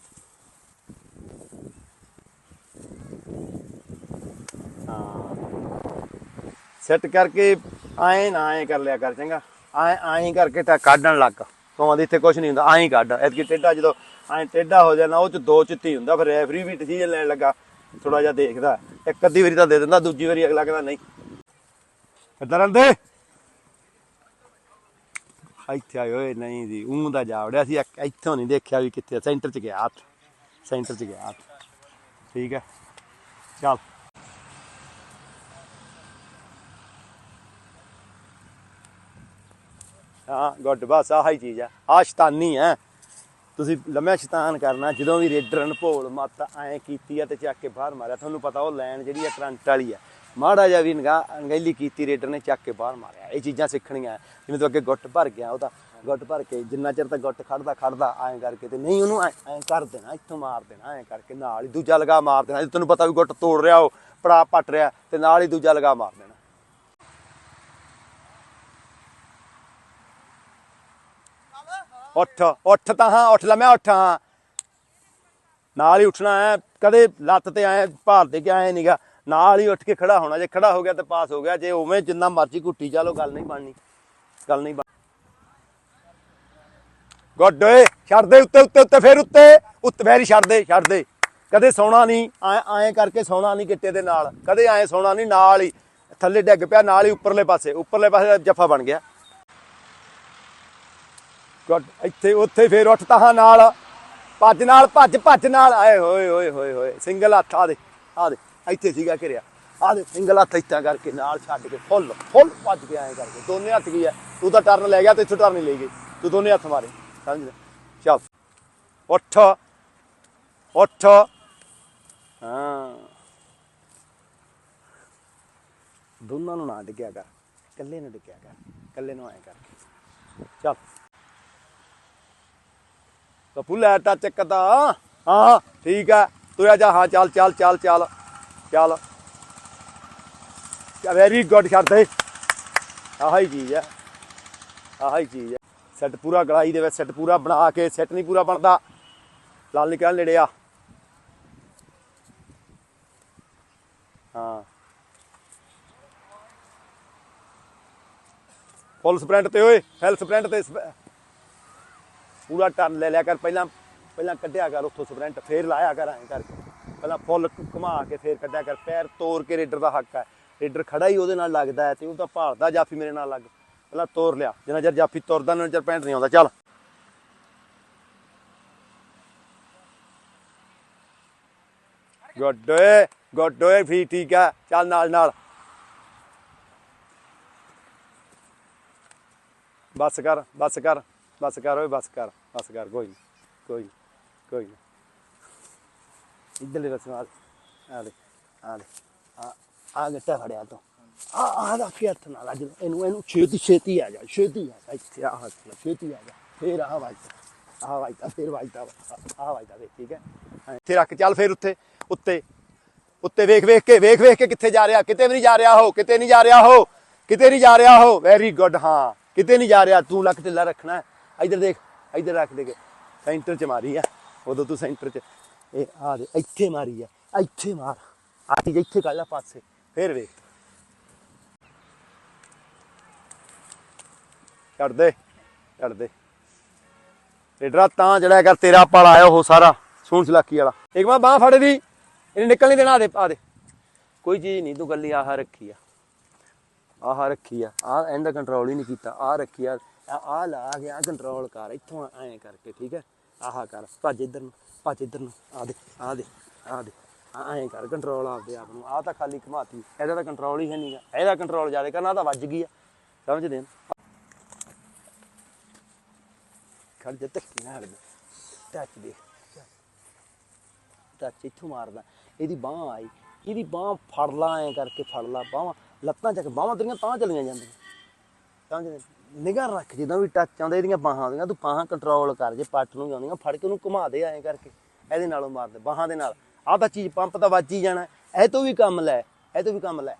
ਸੈੱਟ ਕਰਕੇ ਆਏ ਨਾ ਐਂ ਕਰ ਲਿਆ ਕਰ, ਚੰਗਾ। ਆਏ ਐਂ ਕਰਕੇ ਤਾਂ ਕੱਢਣ ਲੱਗ। ਭਾਵੇਂ ਦੇ ਇੱਥੇ ਕੁਝ ਨਹੀਂ ਹੁੰਦਾ ਐਂ ਕੱਢ ਐਤਕੀ ਟੇਢਾ ਜਦੋਂ ਐਂ ਟੇਢਾ ਹੋ ਜਾਣਾ ਉਹ ਚ ਦੋ ਚਿੱਤੀ ਹੁੰਦਾ ਫਿਰ ਰੈਫਰੀ ਵੀ ਡਿਸੀਜਨ ਲੈਣ ਲੱਗਾ ਥੋੜਾ ਜਿਹਾ ਦੇਖਦਾ ਇੱਕ ਅੱਧੀ ਵਾਰੀ ਤਾਂ ਦੇ ਦਿੰਦਾ ਦੂਜੀ ਵਾਰੀ ਅਗਲਾ ਕਹਿੰਦਾ ਨਹੀਂ। ਕਿੱਦਾਂ ਰਹਿੰਦੇ ਇੱਥੇ ਆਏ ਓਏ ਨਹੀਂ ਜੀ ਉਹ ਦਾ ਜਾ ਵੜਿਆ ਸੀ ਇੱਥੋਂ ਨਹੀਂ ਦੇਖਿਆ ਵੀ ਕਿੱਥੇ ਸੈਂਟਰ ਚ ਗਿਆ ਸੈਂਟਰ ਚ ਗਿਆ ਠੀਕ ਹੈ ਚੱਲ। ਹਾਂ, ਗੁੱਡ, ਬਸ ਆਹ ਹੀ ਚੀਜ਼ ਆ। ਆ ਸ਼ੈਤਾਨੀ ਹੈ ਤੁਸੀਂ ਲੰਮਿਆ ਸ਼ੈਤਾਨ ਕਰਨਾ, ਜਦੋਂ ਵੀ ਰੇਡਰ ਭੋਲ ਮੱਤ ਐ ਕੀਤੀ ਆ ਤੇ ਚੱਕ ਕੇ ਬਾਹਰ ਮਾਰਿਆ। ਤੁਹਾਨੂੰ ਪਤਾ ਉਹ ਲਾਈਨ ਜਿਹੜੀ ਆ, ਕਰੰਟ ਵਾਲੀ ਆ। ਮਾੜਾ ਜਿਹਾ ਵੀ ਨਗਾ ਅੰਗੈਲੀ ਕੀਤੀ ਰੇਡਰ ਨੇ, ਚੱਕ ਕੇ ਬਾਹਰ ਮਾਰਿਆ। ਇਹ ਚੀਜ਼ਾਂ ਸਿੱਖਣੀਆਂ। ਜਿਵੇਂ ਤੋਂ ਅੱਗੇ ਗੁੱਟ ਭਰ ਗਿਆ, ਉਹਦਾ ਗੁੱਟ ਭਰ ਕੇ ਜਿੰਨਾ ਚਿਰ ਤੱਕ ਗੁੱਟ ਖੜਦਾ ਖੜਦਾ, ਐਂ ਕਰਕੇ ਤੇ ਨਹੀਂ ਉਹਨੂੰ ਐਂ ਐਂ ਕਰ ਦੇਣਾ, ਇੱਥੋਂ ਮਾਰ ਦੇਣਾ, ਐਂ ਕਰਕੇ ਨਾਲ ਹੀ ਦੂਜਾ ਲਗਾ ਮਾਰ ਦੇਣਾ। ਜੇ ਤੈਨੂੰ ਪਤਾ ਵੀ ਗੁੱਟ ਤੋੜ ਰਿਹਾ, ਉਹ ਪੜਾ ਪੱਟ ਰਿਹਾ, ਤੇ ਨਾਲ ਹੀ ਦੂਜਾ ਲਗਾ ਮਾਰ ਦੇਣਾ। ਉੱਠ ਉੱਠ ਤਾਂ ਹਾਂ, ਉੱਠ ਲੈ ਮੈਂ ਉੱਠ। ਹਾਂ ਨਾਲ ਹੀ ਉੱਠਣਾ ਹੈ, ਕਦੇ ਲੱਤ ਤੇ ਆਏ ਭਾਰ ਤੇ ਕੇ ਆਏ ਨਹੀਂਗਾ ਨਾਲ ਹੀ ਉੱਠ ਕੇ ਖੜਾ ਹੋਣਾ, ਜੇ ਖੜਾ ਹੋ ਗਿਆ ਤੇ ਪਾਸ ਹੋ ਗਿਆ। ਜੇ ਉਵੇਂ ਜਿੰਨਾ ਮਰਜ਼ੀ ਘੁੱਟੀ ਚਾਲੋ ਗੱਲ ਨਹੀਂ ਬਣਨੀ। ਗੱਲ ਨਹੀਂ ਬਣ ਗੁੱਡ ਓਏ, ਛੱਡ ਦੇ ਉੱਤੇ ਉੱਤੇ ਉੱਤੇ, ਫੇਰ ਉੱਤੇ। ਉੱਤੇ ਫੇਰ ਹੀ ਛੱਡ ਦੇ ਛੱਡ ਦੇ। ਕਦੇ ਸੌਣਾ ਨਹੀਂ, ਐ, ਐਂ ਕਰਕੇ ਸੌਣਾ ਨਹੀਂ ਕਿੱਟੇ ਦੇ ਨਾਲ। ਕਦੇ ਐਂ ਸੌਣਾ ਨਹੀਂ, ਨਾਲ ਹੀ। ਥੱਲੇ ਡਿੱਗ ਪਿਆ, ਨਾਲ ਹੀ ਉੱਪਰਲੇ ਪਾਸੇ। ਉੱਪਰਲੇ ਪਾਸੇ ਜੱਫਾ ਬਣ ਗਿਆ। ਇੱਥੇ, ਉੱਥੇ ਫੇਰ ਉੱਠ ਤਾਂ ਨਾਲ। ਭੱਜ ਨਾਲ, ਭੱਜ ਭੱਜ ਨਾਲ। ਆਏ ਹੋਏ ਹੋਏ ਹੋਏ ਹੋਏ। ਸਿੰਗਲ ਹੱਥ ਆ ਦੇ ਆ ਦੇ ਇੱਥੇ ਸੀਗਾ ਘਿਰਿਆ। ਆ ਦੇ ਸਿੰਗਲ ਹੱਥ ਇੱਦਾਂ ਕਰਕੇ ਨਾਲ ਛੱਡ ਕੇ ਫੁੱਲ ਫੁੱਲ ਭੱਜ ਕੇ ਆਏ ਕਰਕੇ। ਦੋਨੇ ਹੱਥ ਕੀ ਆ? ਤੂੰ ਤਾਂ ਟਰਨ ਲੈ ਗਿਆ, ਤੇ ਇੱਥੋਂ ਟਰਨ ਨਹੀਂ ਲਈ ਗਈ। ਤੂੰ ਦੋਨੇ ਹੱਥ ਮਾਰੇ। ਸਮਝਦਾ ਚੱਲ। ਉੱਠ। ਉੱਠ। ਹਾਂ। ਦੋਨਾਂ ਨੂੰ ਨਾ ਡਿੱਗਿਆ ਕਰ। ਇਕੱਲੇ ਨੂੰ ਡਿੱਗਿਆ ਕਰ। ਇਕੱਲੇ ਨੂੰ ਆਏ ਕਰਕੇ। ਚੱਲ। ਤਾਂ ਫੁੱਲ ਟਾ ਚੱਕਦਾ ਹਾਂ, ਠੀਕ ਆ ਤੂੰ ਜਾ। ਹਾਂ, ਚੱਲ ਚੱਲ ਚੱਲ ਚੱਲ। ਚੱਲ। ਚਾ ਵੈਰੀ ਗੁੱਡ ਛੱਡ ਦੇ। ਆਹ ਹੀ ਚੀਜ਼ ਆ ਆਹ ਹੀ ਚੀਜ਼ ਆ ਸੈੱਟ ਪੂਰਾ ਗਲਾਈ ਦੇ ਵਿੱਚ ਸੈੱਟ ਪੂਰਾ ਬਣਾ ਕੇ ਸੈੱਟ ਨਹੀਂ ਪੂਰਾ ਬਣਦਾ। ਲਾਲ ਨਿਕਲ ਨੇੜੇ ਆ। ਹਾਂ। ਫੁੱਲ ਸਪ੍ਰਿੰਟ ਤੇ ਓਏ। ਹੈਲ ਸਪ੍ਰਿੰਟ ਤੇ ਸਪ- ਪੂਰਾ ਟਰਨ ਲੈ ਲਿਆ ਕਰ, ਪਹਿਲਾਂ ਪਹਿਲਾਂ ਕੱਢਿਆ ਕਰ ਉੱਥੋਂ ਸਪ੍ਰਿੰਟ, ਫੇਰ ਲਾਇਆ ਕਰ ਐਂ ਕਰਕੇ। ਪਹਿਲਾਂ ਫੁੱਲ ਘੁਮਾ ਕੇ ਫੇਰ ਕੱਢਿਆ ਕਰ, ਪੈਰ ਤੋੜ ਕੇ ਰੇਡਰ ਦਾ ਹੱਕ ਹੈ। ਰੇਡਰ ਖੜਾ ਹੀ ਉਹਦੇ ਨਾਲ ਲੱਗਦਾ ਹੈ ਤੇ ਉਹ ਤਾਂ ਭਾਲਦਾ ਜਾਫੀ ਮੇਰੇ ਨਾਲ ਲੱਗ। ਪਹਿਲਾਂ ਤੋੜ ਲਿਆ, ਜਿੰਨਾ ਚਿਰ ਜਾਫੀ ਤੁਰਦਾ ਨਾ ਚਿਰ ਪੈਂਟ ਨਹੀਂ ਆਉਂਦਾ। ਚੱਲ। ਗੁੱਡ ਓਏ ਗੁੱਡ ਓਏ, ਵੀ ਠੀਕ ਆ ਚੱਲ ਨਾਲ ਨਾਲ। ਬਸ ਕਰ ਬਸ ਕਰ ਬਸ ਕਰ ਓਏ, ਬਸ ਕਰ। ਬਸ ਕਰ ਕੋਈ ਨੀ, ਕੋਈ ਨੀ, ਕੋਈ ਨੀ। ਇੱਧਰਲੇ ਰਸਮ ਆ ਆ ਦੇ ਆ ਆ ਗੱਟਾ ਫੜਿਆ ਤੂੰ ਆ ਆ ਦਾ ਕੀ ਹੱਥ ਨਾਲ ਅੱਜ ਇਹਨੂੰ ਇਹਨੂੰ ਛੇਤੀ ਛੇਤੀ ਆ ਜਾ ਛੇਤੀ ਆ ਜਾ ਇੱਥੇ ਆ ਹੱਥ ਨਾਲ ਛੇਤੀ ਆ ਜਾ ਫੇਰ ਆ ਵਾਜਦਾ ਆ ਵਾਜਦਾ ਫੇਰ ਵਾਜਦਾ ਆ ਵਾਜਦਾ ਵੇ ਠੀਕ ਹੈ ਇੱਥੇ ਰੱਖ ਚੱਲ ਫੇਰ ਉੱਥੇ ਉੱਤੇ ਉੱਤੇ ਵੇਖ ਵੇਖ ਕੇ ਵੇਖ ਵੇਖ ਕੇ ਕਿੱਥੇ ਜਾ ਰਿਹਾ ਕਿਤੇ ਵੀ ਨਹੀਂ ਜਾ ਰਿਹਾ ਹੋ ਕਿਤੇ ਨਹੀਂ ਜਾ ਰਿਹਾ ਹੋ ਕਿਤੇ ਨਹੀਂ ਜਾ ਰਿਹਾ ਹੋ ਵੈਰੀ ਗੁੱਡ ਹਾਂ ਕਿਤੇ ਨਹੀਂ ਜਾ ਰਿਹਾ ਤੂੰ ਲੱਕ ਢਿੱਲਾ ਰੱਖਣਾ ਹੈ। ਇੱਧਰ ਦੇਖ ਇੱਧਰ ਰੱਖ ਦੇ ਕੇ। ਸੈਂਟਰ 'ਚ ਮਾਰੀ ਆ। ਉਦੋਂ ਤੂੰ ਸੈਂਟਰ 'ਚ। ਇਹ ਆ ਦੇ, ਇੱਥੇ ਮਾਰੀ ਆ। ਇੱਥੇ ਮਾਰ। ਆ ਚੀਜ਼ ਇੱਥੇ ਕੱਢ ਪਾਸੇ। ਫੇਰ ਵੇਖ। ਛੱਡ ਦੇ ਛੱਡ ਦੇ। ਰੇਡਰਾ, ਤਾਂ ਜਿਹੜਾ ਕਰ ਤੇਰਾ ਪਲ ਆਇਆ ਉਹ ਸਾਰਾ, ਸੂਣ ਚਲਾਕੀ ਵਾਲਾ। ਇੱਕ ਵਾਰ ਬਾਹ ਫੜੇ ਦੀ ਇਹਨੇ ਨਿਕਲ ਨਹੀਂ ਦੇਣਾ, ਆ ਦੇ ਆ ਦੇ। ਕੋਈ ਚੀਜ਼ ਨਹੀਂ, ਤੂੰ ਗੱਲੀ ਆਹ ਰੱਖੀ ਆ। ਆਹ ਰੱਖੀ ਆ। ਆ ਇਹਦਾ ਕੰਟਰੋਲ ਹੀ ਨਹੀਂ ਕੀਤਾ। ਆਹ ਰੱਖੀ ਆ। ਆ ਲਾ ਗਿਆ ਕੰਟਰੋਲ ਕਰ, ਇੱਥੋਂ ਐਂ ਕਰਕੇ, ਠੀਕ ਹੈ? ਆਹ ਕਰ, ਭੱਜ ਇੱਧਰ ਨੂੰ, ਭੱਜ ਇੱਧਰ ਨੂੰ, ਆ ਦੇ ਆ ਦੇ ਆ ਦੇ ਐਂ ਕਰ ਕੰਟਰੋਲ ਆਪਦੇ ਆਪ ਨੂੰ ਆ ਤਾਂ ਖਾਲੀ ਘਮਾਤੀ, ਇਹਦਾ ਤਾਂ ਕੰਟਰੋਲ ਹੀ ਹੈ ਨਹੀਂਗਾ ਇਹਦਾ ਕੰਟਰੋਲ ਜ਼ਿਆਦਾ ਕਰਨਾ ਤਾਂ ਵੱਜ ਗਈ ਆ, ਸਮਝਦੇ ਨੇ ਖੜ ਜਾ ਤੱਕ ਨਾ ਟੱਚ ਦੇ ਟੱਚ ਇੱਥੋਂ ਮਾਰਦਾ, ਇਹਦੀ ਬਾਹ ਆਈ, ਇਹਦੀ ਬਾਹ ਫੜ ਲਾ, ਐ ਕਰਕੇ ਫੜ ਲਾ, ਬਾਹਾਂ, ਲੱਤਾਂ ਚੱਕ, ਬਾਹਾਂ ਤੇਰੀਆਂ ਤਾਂ ਚਲੀਆਂ ਜਾਂਦੀਆਂ ਸਮਝਦੇ ਨਿਗਾਹ ਰੱਖ, ਜਿੱਦਾਂ ਵੀ ਟੱਚ ਆਉਂਦਾ, ਇਹਦੀਆਂ ਬਾਹਾਂ ਆਉਂਦੀਆਂ, ਤੂੰ ਬਾਹਾਂ ਕੰਟਰੋਲ ਕਰ, ਜੇ ਪੱਟ ਨੂੰ ਜਾਂਦੀਆਂ ਫੜ ਕੇ ਉਹਨੂੰ ਘੁਮਾ ਦੇ ਐਂ ਕਰਕੇ, ਇਹਦੇ ਨਾਲੋਂ ਮਾਰ ਦੇ, ਬਾਹਾਂ ਦੇ ਨਾਲ। ਆਹ ਤਾਂ ਚੀਜ਼ ਪੰਪ ਤਾਂ ਵੱਜ ਹੀ ਜਾਣਾ, ਇਹ ਤੋਂ ਵੀ ਕੰਮ ਲੈ, ਇਹ ਤੋਂ ਵੀ ਕੰਮ ਲੈ।